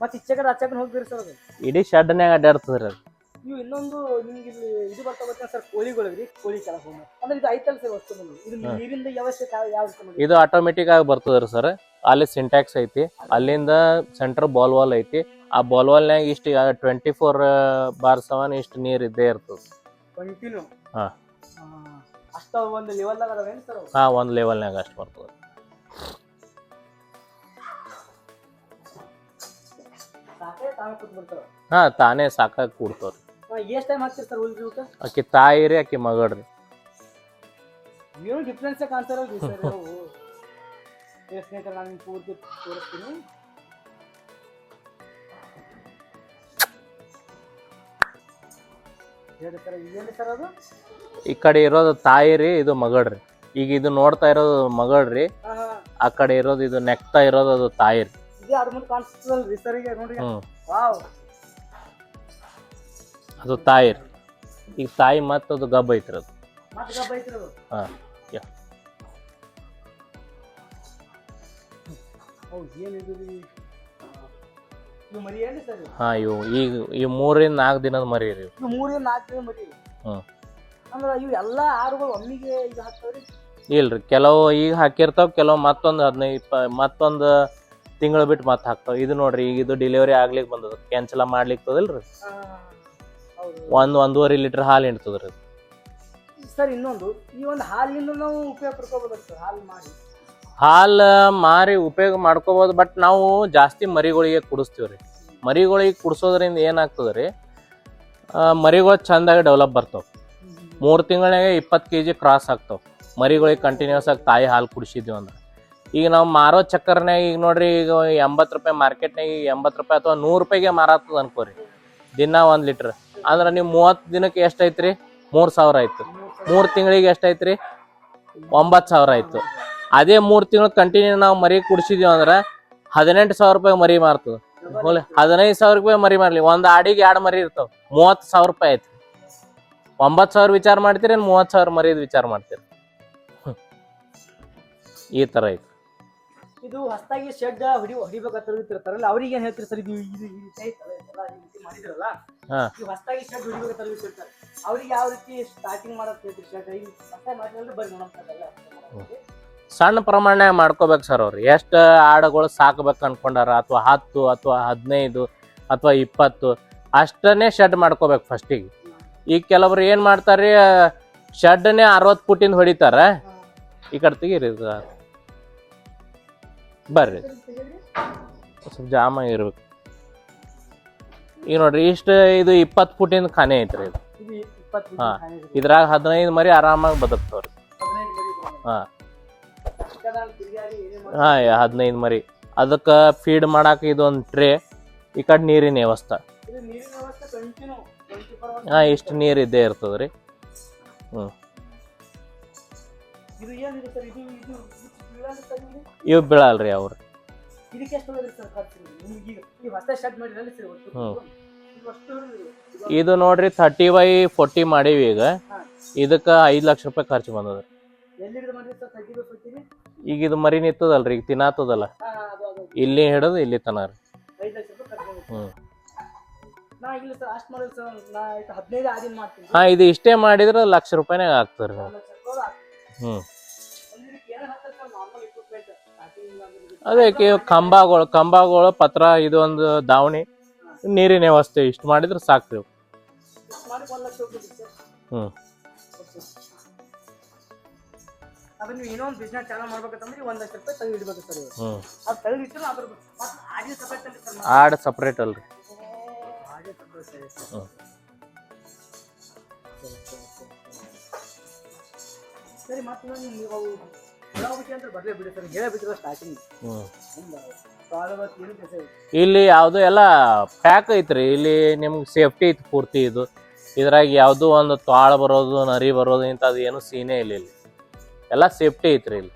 Speaker 2: ಮತ್ತೆ ಇಚ್ಚೆ ಕಡೆ ಅಚ್ಚ ಕಡೆ ಹೋಗ್ತೀರಿ ಸರ್ ಅದು?
Speaker 1: ಇಡೀ ಶೆಡ್ನ್ಯಾಗ ಅಡ್ಡಾಡ್ತದ್ರಿ ಅದು.
Speaker 2: ನೀವು ಇನ್ನೊಂದು ನಿಮ್ಗೆ ಇಲ್ಲಿ ಇದು ಬರ್ತಾ ಬರ್ತಾ ಸರ್ ಕೋಳಿಗಳಿಗ್ರಿ ಕೋಳಿ ಕೆಲಸ ಅಂದ್ರೆ ಇದು ಐತಲ್ ಸರ್ ವಸ್ತು ಬಂದು ಇದು. ನೀರಿಂದ ವ್ಯವಸ್ಥೆ ಯಾವ
Speaker 1: ಇದು ಆಟೋಮೆಟಿಕ್ ಆಗಿ ಬರ್ತದ್ರಿ ಸರ್ ಅಲ್ಲಿ ಸಿಂಟ್ಯಾಕ್ಸ್ ಐತಿ. ಅಲ್ಲಿಂದ ಸೆಂಟರ್ ಬಾಲ್ ವಾಲ್ ಐತಿ. ಆ ಬಾಲ್ ವಾಲ್ನ್ಯಾಗ ಇಷ್ಟು ಟ್ವೆಂಟಿ ಫೋರ್ ಬಾರ್ ಸೆವೆನ್ ಇಷ್ಟು ನೀರ್ ಇದ್ದೇ ಇರ್ತದ.
Speaker 2: ಕಂಟಿನ್ಯೂ
Speaker 1: ಹಾ.
Speaker 2: ಅಷ್ಟ ಒಂದು ಅದಾವೇನು ಸರ್
Speaker 1: ಹಾ ಒಂದ್ ಲೆವೆಲ್ನ್ಯಾಗ ಅಷ್ಟು ಬರ್ತದ. ಹಾ ತಾನೇ ಸಾಕಾಗಿ ಕೂಡ್ತಾವ್ರಿ
Speaker 2: ಎಷ್ಟು ಟೈಮ್ ಊಟ?
Speaker 1: ಆಕಿ ತಾಯಿ ರೀ ಆಕಿ ಮಗಳ್ರಿ.
Speaker 2: ಏನು ಡಿಫ್ರೆನ್ಸೇ ಕಾಣ್ತಾರಲ್ರಿ ಸರ್ ಅವು ಏ ಸ್ನೇಹಿತರೆ ನಾನು ನಿಮ್ಗೆ ಪೂರ್ತಿ ತೋರಿಸ್ತೀನಿ. ಹೇಳಿ ಸರ್ ಇದೇನು ಸರ್ ಅದು?
Speaker 1: ಈ ಕಡೆ ಇರೋದು ತಾಯಿ ರೀ ಇದು ಮಗಳ್ರಿ. ಈಗ ಇದು ನೋಡ್ತಾ ಇರೋದು ಮಗಳ್ರಿ.
Speaker 2: ಹಾಂ ಹಾಂ.
Speaker 1: ಆ ಕಡೆ ಇರೋದು ಇದು ನೆಕ್ತಾ ಇರೋದು ಅದು ತಾಯಿ ರೀ.
Speaker 2: ಇದೇ ಅದ್ರ ಮುಂದೆ ಕಾಣಿಸ್ತದಲ್ರಿ ಸರ್ ಈಗ ನೋಡ್ರಿ.
Speaker 1: ಹ್ಮ್.
Speaker 2: ವಾವ್
Speaker 1: ಅದು ತಾಯಿ ರೀ ಈಗ ತಾಯಿ ಮತ್ತೆ ಅದು. ಗಬ್ಬ ಐತ್ರಿ ಅದು? ಹಾ ಹಾ ಇವು ಈಗ ಈ ಮೂರಿಂದ ನಾಲ್ಕು ದಿನದ ಮರಿ ರೀ
Speaker 2: ಮೂರಿಂದ ನಾಲ್ಕು ದಿನ ಮರಿ
Speaker 1: ಹ್ಮ್.
Speaker 2: ಅಂದ್ರೆ ಇವು ಎಲ್ಲ ಆರುಗಳು ಒಮ್ಮಿಗೆ ಇದು ಹಾಕ್ತಾವ್ರಿ?
Speaker 1: ಇಲ್ರಿ ಕೆಲವು ಈಗ ಹಾಕಿರ್ತಾವ ಕೆಲವು ಮತ್ತೊಂದು ಹದಿನೈದು ಇಪ್ಪ ಮತ್ತೊಂದು ತಿಂಗಳು ಬಿಟ್ಟು ಮತ್ತೆ ಹಾಕ್ತಾವ. ಇದು ನೋಡ್ರಿ ಈಗ ಇದು ಡೆಲಿವರಿ ಆಗ್ಲಿಕ್ಕೆ ಬಂದದ. ಕ್ಯಾನ್ಸಲ್ ಮಾಡ್ಲಿಕ್ತದಲ್ರಿ ಒಂದ್ ಒಂದೂವರೆ ಲೀಟರ್ ಹಾಲು ಹಿಂಡ್ತದ್ರಿ ರೀ
Speaker 2: ಸರ್ ಇನ್ನೊಂದು. ಈ ಒಂದು ಹಾಲಿನಿಂದ ನಾವು ಉಪಯೋಗ ಪಡ್ಕೋಬೋದು ಸರ್ ಹಾಲು ಮಾಡಿ.
Speaker 1: ಹಾಲು ಮಾರಿ ಉಪಯೋಗ ಮಾಡ್ಕೋಬೋದು ಬಟ್ ನಾವು ಜಾಸ್ತಿ ಮರಿಗಳಿಗೆ ಕುಡಿಸ್ತೀವಿ ರೀ. ಮರಿಗಳಿಗೆ ಕುಡಿಸೋದ್ರಿಂದ ಏನಾಗ್ತದೆ ರೀ ಮರಿಗಳು ಚಂದಾಗಿ ಡೆವಲಪ್ ಬರ್ತವೆ. ಮೂರು ತಿಂಗಳಿಗೆ ಇಪ್ಪತ್ತು ಕೆ ಜಿ ಕ್ರಾಸ್ ಆಗ್ತವೆ. ಮರಿಗಳಿಗೆ ಕಂಟಿನ್ಯೂಸ್ ಆಗಿ ತಾಯಿ ಹಾಲು ಕುಡಿಸಿದ್ವಿ ಅಂದ್ರೆ. ಈಗ ನಾವು ಮಾರೋ ಚಕ್ಕರ್ನಾಗ ಈಗ ನೋಡ್ರಿ ಈಗ ಎಂಬತ್ತು ರೂಪಾಯಿ ಮಾರ್ಕೆಟ್ನಾಗ ಈಗ ಎಂಬತ್ತು ರೂಪಾಯಿ ಅಥವಾ ನೂರು ರೂಪಾಯಿಗೆ ಮಾರಾತದ ಅನ್ಕೋರಿ. ದಿನ ಒಂದು ಲೀಟ್ರ್. ಅಂದ್ರೆ ನೀವು ಮೂವತ್ತು ದಿನಕ್ಕೆ ಎಷ್ಟು ಮೂರ್ ಸಾವಿರ ಆಯ್ತು. ಮೂರು ತಿಂಗಳಿಗೆ ಎಷ್ಟು ರೀ ಒಂಬತ್ತು ಸಾವಿರ ಆಯ್ತು. ಅದೇ ಮೂರು ತಿಂಗಳು ಕಂಟಿನ್ಯೂ ನಾವು ಮರಿ ಕುಡ್ಸಿದೀವಿ ಅಂದ್ರೆ ಹದಿನೆಂಟು ಸಾವಿರ ರೂಪಾಯಿ ಮರಿ ಮಾರ್ತದ. ಹದಿನೈದು ಸಾವಿರ ರೂಪಾಯಿ ಮರಿ ಮಾರ್ಲಿ ಒಂದು ಆಡಿಗೆ ಎರಡು ಮರಿ ಇರ್ತಾವ. ಮೂವತ್ತು ಸಾವಿರ ರೂಪಾಯಿ ಆಯ್ತು. ಒಂಬತ್ತು ಸಾವಿರ ವಿಚಾರ ಮಾಡ್ತೀರಿ ಮೂವತ್ತು ಸಾವಿರ ಮರಿದ ವಿಚಾರ ಮಾಡ್ತೀರಿ? ಈ ಥರ ಐತಿ
Speaker 2: ಇದು ಹೊಸದಾಗಿ ಶೆಡ್ ಹೊಡಿ ಹೊಡಿಬೇಕಂತಿರ್ತಾರಲ್ಲ ಅವ್ರಿಗೆ ಏನ್ ಹೇಳ್ತೀರಿ ಸರ್? ಇದು ಇದು ಈ ರೀತಿ ಐತಲ್ಲ, ಇದೆಲ್ಲ ಈ ರೀತಿ ಮಾಡಿದ್ರಲ್ಲ
Speaker 1: ಹಾ.
Speaker 2: ಈ ಹೊಸದಾಗಿ ಶೆಡ್ ಹೊಡಿಬೇಕಂತ ಅವ್ರಿಗೆ ಯಾವ ರೀತಿ ಸ್ಟಾರ್ಟಿಂಗ್ ಮಾಡೋಕೆ ಹೇಳ್ತೀರಿ ಶೆಡ್? ಈಗ ಹೊಸ ಮಾಡಿದ್ರೆ ಬರ್ರಿ ನೋಡೋಣ
Speaker 1: ಸಣ್ಣ ಪ್ರಮಾಣ ಮಾಡ್ಕೋಬೇಕು ಸರ್ ಅವ್ರು. ಎಷ್ಟು ಆಡುಗಳು ಸಾಕ್ಬೇಕು ಅನ್ಕೊಂಡಾರ ಅಥವಾ ಹತ್ತು ಅಥವಾ ಹದಿನೈದು ಅಥವಾ ಇಪ್ಪತ್ತು ಅಷ್ಟನ್ನೇ ಶೆಡ್ ಮಾಡ್ಕೋಬೇಕು ಫಸ್ಟಿಗೆ ಈಗ ಕೆಲವರು ಏನು ಮಾಡ್ತಾರೆ ಶೆಡ್ನೇ ಅರವತ್ತು ಪುಟ್ಟಿಂದ ಹೊಡಿತಾರೆ. ಈ ಕಡೆ ತೆಗೀರಿ ಇದು. ಬರ್ರಿ. ಸ್ವಲ್ಪ ಜಾಮ ಇರ್ಬೇಕು. ಈಗ ನೋಡ್ರಿ ಇಷ್ಟು ಇದು ಇಪ್ಪತ್ತು ಫುಟಿಂದ ಖಾನೆ ಐತ್ರಿ ಇದು. ಹಾ. ಇದ್ರಾಗ ಹದಿನೈದು ಮರಿ ಆರಾಮಾಗಿ ಬದುಕ್ತವ್ರಿ. ಹಾಂ. ಹಾ. ಹದಿನೈದು ಮರಿ. ಅದಕ್ಕೆ ಫೀಡ್ ಮಾಡಾಕ ಇದೊಂದು ಟ್ರೇ ಈ ಕಡೆ ನೀರಿನ ವ್ಯವಸ್ಥೆ. ಹಾ ಇಷ್ಟು ನೀರು ಇದ್ದೇ ಇರ್ತದ್ರಿ.
Speaker 2: ಇದು ಏನಿದೆ ಸರ್? ಇದು ಇದು
Speaker 1: ಇವು ಬೀಳಲ್ರಿ ಅವ್ರು.
Speaker 2: ಇದಕ್ಕೆ ಎಷ್ಟು ಹೋದ್ರಿ ಸರ್ ಖರ್ಚು ನಿಮ್ಗೆ ಈ ಹೊಸ ಶೆಡ್ ಮಾಡಿರಲ್ಲ ಸರ್ ಒಟ್ಟು
Speaker 1: ಹ್ಮ್.
Speaker 2: ಇದು ಅಷ್ಟು ಇದು.
Speaker 1: ನೋಡ್ರಿ ಥರ್ಟಿ ಬೈ ಫೋರ್ಟಿ ಮಾಡೀವಿ ಈಗ.
Speaker 2: ಹಾ.
Speaker 1: ಇದಕ್ಕೆ ಐದು ಲಕ್ಷ ರೂಪಾಯಿ ಖರ್ಚು ಬಂದದ.
Speaker 2: ಮಾಡಿರಿ ಸರ್? ತಗ್ಗಿ
Speaker 1: ಈಗ ಇದು ಮರಿ ನಿತ್ತದಲ್ರಿ ಈಗ ತಿನ್ನಾತದಲ್ಲ.
Speaker 2: ಹಾ ಅದು ಅದು.
Speaker 1: ಇಲ್ಲಿ ಹಿಡಿದು ಇಲ್ಲಿ ತನ ರೀ.
Speaker 2: ಐದು ಲಕ್ಷ ರೂಪಾಯಿ ಖರ್ಚು ಆಗುತ್ತೆ.
Speaker 1: ಹ್ಮ್.
Speaker 2: ನಾ ಇಲ್ಲ ಸರ್ ಅಷ್ಟು ಮಾಡಿಲ್ಲ ಸರ್. ನಾ ಆಯ್ತು ಹದಿನೈದು ಆದಿನ ಮಾಡ್ತೀನಿ.
Speaker 1: ಹಾ ಇದು ಇಷ್ಟೇ ಮಾಡಿದ್ರೆ ಲಕ್ಷ ರೂಪಾಯಿನಾಗ
Speaker 2: ಆಗ್ತದೆ. ರೀ.
Speaker 1: ಅದಕ್ಕೆ ಕಂಬಗಳು ಕಂಬಗಳು ಪತ್ರ ಇದೊಂದು ದಾವಣಿ ನೀರಿನ ವ್ಯವಸ್ಥೆ ಇಷ್ಟು ಮಾಡಿದ್ರೆ
Speaker 2: ಸಾಕ್ತೀವಿ. ಹ್ಞೂ ಒಂದು ಲಕ್ಷ ರೂಪಾಯಿ ಸರ್
Speaker 1: ಹ್ಮ್.
Speaker 2: ಅದು ನೀವು ಏನೋ ಒಂದು ಬಿಸ್ನೆಸ್ ಚಾಲೂ ಮಾಡ್ಬೇಕಂತಂದ್ರೆ ಒಂದು ಲಕ್ಷ ರೂಪಾಯಿ ತೆಗೆದು ಇಡ್ಬೇಕು ಸರ್ ಇವಾಗ
Speaker 1: ಹ್ಮ್.
Speaker 2: ಅದು ತೆಗೆದು ಇಟ್ಟರೆ ಅದ್ರ ಮತ್ತೆ ಆಡಿಯೋ ಸಪರೇಟ್ ಅಲ್ಲಿ ಸರ್
Speaker 1: ಆಡ್ ಸಪ್ರೇಟ್ ಅಲ್ರಿ.
Speaker 2: ಆಡಿಯೋ ಸಪರೇಟ್ ಸರ್ ಸರಿ ಮತ್ತೆ ಇವಾಗ ನೀವು ಅವು ಹೇಳೋದಕ್ಕೆ ಅಂತ ಬರಲೇ ಬಿಡಿ ಸರ್. ಹೇಳೇ ಬಿಟ್ಟಿರೋ ಸ್ಟಾರ್ಟಿಂಗ್
Speaker 1: ಹ್ಮ್.
Speaker 2: ಕಾಲು ಬತ್ತು ಏನು ಕೆಲಸ
Speaker 1: ಇಲ್ಲಿ ಯಾವುದು ಎಲ್ಲ ಪ್ಯಾಕ್ ಐತ್ರಿ. ಇಲ್ಲಿ ನಿಮ್ಗೆ ಸೇಫ್ಟಿ ಐತಿ ಪೂರ್ತಿ ಇದು. ಇದ್ರಾಗ ಯಾವುದು ಒಂದು ತಾಳ ಬರೋದು ನರಿ ಬರೋದು ಇಂಥದ್ದು ಏನು ಸೀನೇ ಇಲ್ಲ ಇಲ್ಲಿ. ಎಲ್ಲ ಸೇಫ್ಟಿ ಐತ್ರಿ ಇಲ್ಲಿ.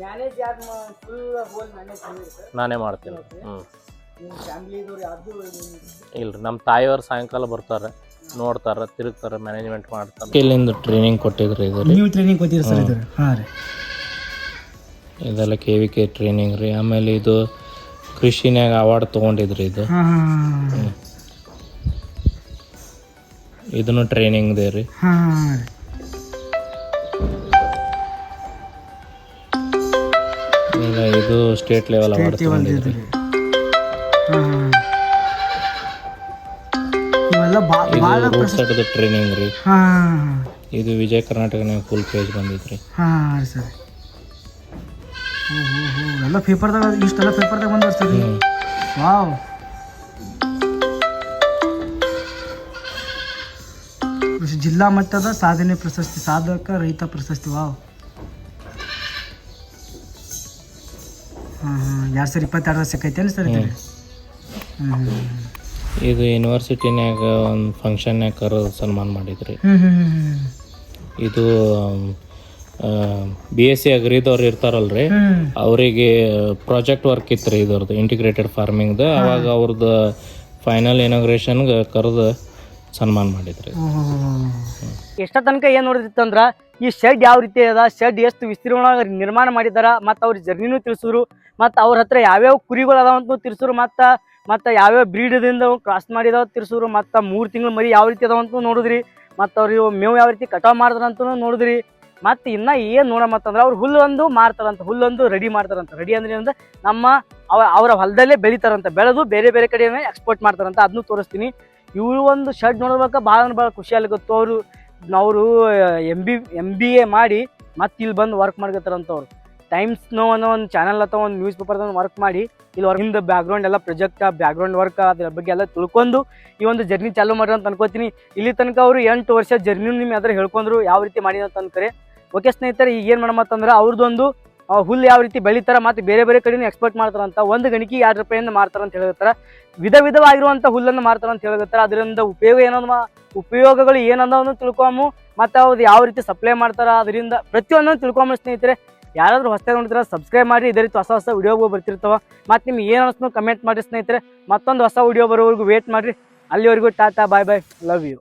Speaker 2: ಮ್ಯಾನೇಜ್ ಯಾರು ಫುಲ್ ಹೋಲ್ ಮ್ಯಾನೇಜ್ ಮಾಡಿರಿ ಸರ್?
Speaker 1: ನಾನೇ ಮಾಡ್ತೀನಿ.
Speaker 2: ನಿಮ್ಮ ಯಾರ್ದು
Speaker 1: ಇಲ್ರಿ ನಮ್ಮ ತಾಯಿಯವ್ರು ಸಾಯಂಕಾಲ ಬರ್ತಾರೆ. ನೋಡ್ತಾರ ತಿರುಗ್ತಾರ ಮ್ಯಾನೇಜ್ಮೆಂಟ್ ಮಾಡ್ತಾರೆ. ಇಲ್ಲಿಂದ ಟ್ರೈನಿಂಗ್ ಕೊಟ್ಟಿದ್ರಿ ಇದು ರೀ.
Speaker 2: ನೀವು ಟ್ರೈನಿಂಗ್ ಕೊಟ್ಟಿರಿ ಸರ್ ಇದು? ಹಾಂ ರೀ.
Speaker 1: ಇದೆಲ್ಲ ಕೆ ವಿ ಕೆ ಟ್ರೈನಿಂಗ್ ರೀ. ಆಮೇಲೆ ಇದು ಕೃಷಿನ್ಯಾಗ ಅವಾರ್ಡ್ ತೊಗೊಂಡಿದ್ರಿ ಇದು.
Speaker 2: ಹಾಂ ಹಾಂ
Speaker 1: ಇದನ್ನು ಟ್ರೈನಿಂಗ್ ದೇ ರೀ.
Speaker 2: ಹಾಂ
Speaker 1: ಈಗ ಇದು ಸ್ಟೇಟ್ ಲೆವೆಲ್ ಅವಾರ್ಡ್ ತಗೊಂಡಿದ್ರಿ.
Speaker 2: ಇವೆಲ್ಲ
Speaker 1: ಇದು
Speaker 2: ಭಾಳ
Speaker 1: ಟ್ರೈನಿಂಗ್ ರೀ.
Speaker 2: ಹಾಂ.
Speaker 1: ಇದು ವಿಜಯ ಕರ್ನಾಟಕ ಫುಲ್ ಪೇಜ್ ಬಂದಿದ್ರಿ
Speaker 2: ಹಾಂ ಸರ್ ಹ್ಞೂ ಹ್ಞೂ ಹ್ಞೂ ಎಲ್ಲ ಪೇಪರ್ದಾಗ ಇಷ್ಟೆಲ್ಲ ಪೇಪರ್ದಾಗ ಬಂದ ಸರ್. ವಾವ್. ಜಿಲ್ಲಾ ಮಟ್ಟದ ಸಾಧನೆ ಪ್ರಶಸ್ತಿ ಸಾಧಕ ರೈತ ಪ್ರಶಸ್ತಿ ವಾವ್. ಹಾಂ ಹಾಂ ಎರಡು ಸಾವಿರ ಇಪ್ಪತ್ತೆರಡರ ಸಿಕ್ಕೈತೇನು ಸರ್ ಇದು ಹ್ಞೂ ಹ್ಞೂ
Speaker 1: ಇದು ಯೂನಿವರ್ಸಿಟಿನ್ಯಾಗ ಒಂದು ಫಂಕ್ಷನ್ಯಾಗ ಕರೆದು ಸನ್ಮಾನ ಮಾಡಿದ್ರಿ. ಇದು ಬಿ ಎಸ್ ಸಿ ಅಗ್ರಿದವ್ರು ಇರ್ತಾರಲ್ರಿ. ಅವರಿಗೆ ಪ್ರಾಜೆಕ್ಟ್ ವರ್ಕ್ ಇತ್ತು ಇದ್ರದ್ದು ಇಂಟಿಗ್ರೇಟೆಡ್ ಫಾರ್ಮಿಂಗ್ದು ಅವಾಗ ಅವ್ರದ್ದು ಫೈನಲ್ ಇನಾಗ್ರೇಷನ್ಗೆ ಕರೆದು ಸನ್ಮಾನ ಮಾಡಿದ್ರಿ.
Speaker 2: ಎಷ್ಟ ತನಕ ಏನ್ ನೋಡಿದಿತ್ತಂದ್ರ ಈ ಶೆಡ್ ಯಾವ ರೀತಿ ಅದ ಶೆಡ್ ಎಷ್ಟು ವಿಸ್ತೀರ್ಣ ನಿರ್ಮಾಣ ಮಾಡಿದಾರ ಮತ್ತ ಅವ್ರ ಜರ್ನಿನೂ ತಿಳಿಸಿದ್ರು ಮತ್ತ ಅವ್ರ ಹತ್ರ ಯಾವ್ಯಾವ ಕುರಿಗಳು ಅದಾವಂತ ತಿಳಿಸಿದ್ರು ಮತ್ತ ಮತ್ತ ಯಾವ್ಯಾವ ಬ್ರೀಡ್ದಿಂದ ಕ್ರಾಸ್ ಮಾಡಿದಾವ ತಿರ್ಸೂರು ಮತ್ತ ಮೂರ್ ತಿಂಗಳ ಮರಿ ಯಾವ ರೀತಿ ಅದಾವಂತ ನೋಡಿದ್ರಿ. ಮತ್ತ ಅವ್ರು ಮೇವು ಯಾವ ರೀತಿ ಕಟಾವ್ ಮಾಡ್ತಾರಂತ ನೋಡಿದ್ರಿ. ಮತ್ತೆ ಇನ್ನ ಏನ್ ನೋಡಮತ್ತಂದ್ರೆ ಅವ್ರು ಹುಲ್ಲು ಒಂದು ಮಾರ್ತಾರಂತ ಹುಲ್ಲೊಂದು ರೆಡಿ ಮಾಡ್ತಾರಂತ. ರೆಡಿ ಅಂದ್ರೆ ಏನಂದ್ರೆ ನಮ್ಮ ಅವ, ಅವರ ಹೊಲದಲ್ಲೇ ಬೆಳಿತಾರಂತ. ಬೆಳೆದು ಬೇರೆ ಬೇರೆ ಕಡೆ ಎಕ್ಸ್ಪೋರ್ಟ್ ಮಾಡ್ತಾರಂತ. ಅದನ್ನು ತೋರಿಸ್ತೀನಿ. ಇವರು ಒಂದು ಶೆಡ್ ನೋಡಬೇಕ ಭಾಳ ಅಂದ್ರೆ ಭಾಳ ಖುಷಿ ಅವರು ಅವರು M B M B A ಮಾಡಿ ಮತ್ತೆ ಇಲ್ಲಿ ಬಂದು ವರ್ಕ್ ಮಾಡ್ಕತ್ತಾರಂತ ಅವ್ರು. ಟೈಮ್ಸ್ ನೋ ಅನ್ನೋ ಒಂದು ಚಾನಲ್ ಅಥವಾ ಒಂದು ನ್ಯೂಸ್ ಪೇಪರ್ದಾಗ ವರ್ಕ್ ಮಾಡಿ, ಇಲ್ಲಿ ಹೊರಗಿಂದ ಬ್ಯಾಕ್ಗ್ರೌಂಡ್ ಎಲ್ಲ ಪ್ರೊಜೆಕ್ಟ್ ಬ್ಯಾಕ್ಗ್ರೌಂಡ್ ವರ್ಕ್ ಅದ್ರ ಬಗ್ಗೆ ಎಲ್ಲ ತಿಳ್ಕೊಂಡು ಈ ಒಂದು ಜರ್ನಿ ಚಾಲು ಮಾಡ್ರಿ ಅಂತ ಅನ್ಕೋತೀನಿ. ಇಲ್ಲಿ ತನಕ ಅವರು ಎಂಟು ವರ್ಷ ಜರ್ನಿ ನಿಮ್ಗೆ ಅದ್ರ ಹೇಳ್ಕೊಂಡ್ರು ಯಾವ ರೀತಿ ಮಾಡಿ ಅಂತ ಅನ್ಕರೆ. ಓಕೆ ಸ್ನೇಹಿತರೆ, ಈಗ ಏನು ಮಾಡಮತ್ತಂದ್ರೆ ಅವ್ರದ್ದೊಂದು ಹುಲ್ಲು ಯಾವ ರೀತಿ ಬೆಳಿತಾರ ಮತ್ತೆ ಬೇರೆ ಬೇರೆ ಕಡೆನೂ ಎಕ್ಸ್ಪೋರ್ಟ್ ಮಾಡ್ತಾರಂತ ಒಂದು ಗಣಿಕೆ ಎರಡು ರೂಪಾಯಿಂದ ಮಾಡ್ತಾರ ಅಂತ ಹೇಳಿರ್ತಾರೆ ವಿಧ ವಿಧವಾಗಿರುವಂಥ ಹುಲ್ಲನ್ನು ಮಾಡ್ತಾರ ಅಂತ ಹೇಳಿರ್ತಾರೆ ಅದರಿಂದ ಉಪಯೋಗ ಏನೋ ಉಪಯೋಗಗಳು ಏನಂದವನ್ನು ತಿಳ್ಕೊಮು, ಮತ್ತು ಅವ್ರು ಯಾವ ರೀತಿ ಸಪ್ಲೈ ಮಾಡ್ತಾರ, ಅದರಿಂದ ಪ್ರತಿಯೊಂದನ್ನು ತಿಳ್ಕೊಂಬ ಸ್ನೇಹಿತರೆ. ಯಾರಾದ್ರೂ ಹೊಸ ನೋಡಿದ್ರೆ ಸಬ್ಸ್ಕ್ರೈಬ್ ಮಾಡಿ ಇದೇ ರೀತಿ ಹೊಸ ಹೊಸ ವಿಡಿಯೋಗಳು ಬರ್ತಿರ್ತಾವ. ಮತ್ತು ನಿಮ್ಗೆ ಏನು ಅನಿಸ್ತು ಕಮೆಂಟ್ ಮಾಡಿ ಸ್ನೇಹಿತರೆ. ಮತ್ತೊಂದು ಹೊಸ ವಿಡಿಯೋ ಬರೋವರೆಗೂ ವೇಟ್ ಮಾಡಿರಿ. ಅಲ್ಲಿವರೆಗೂ tata bye bye love you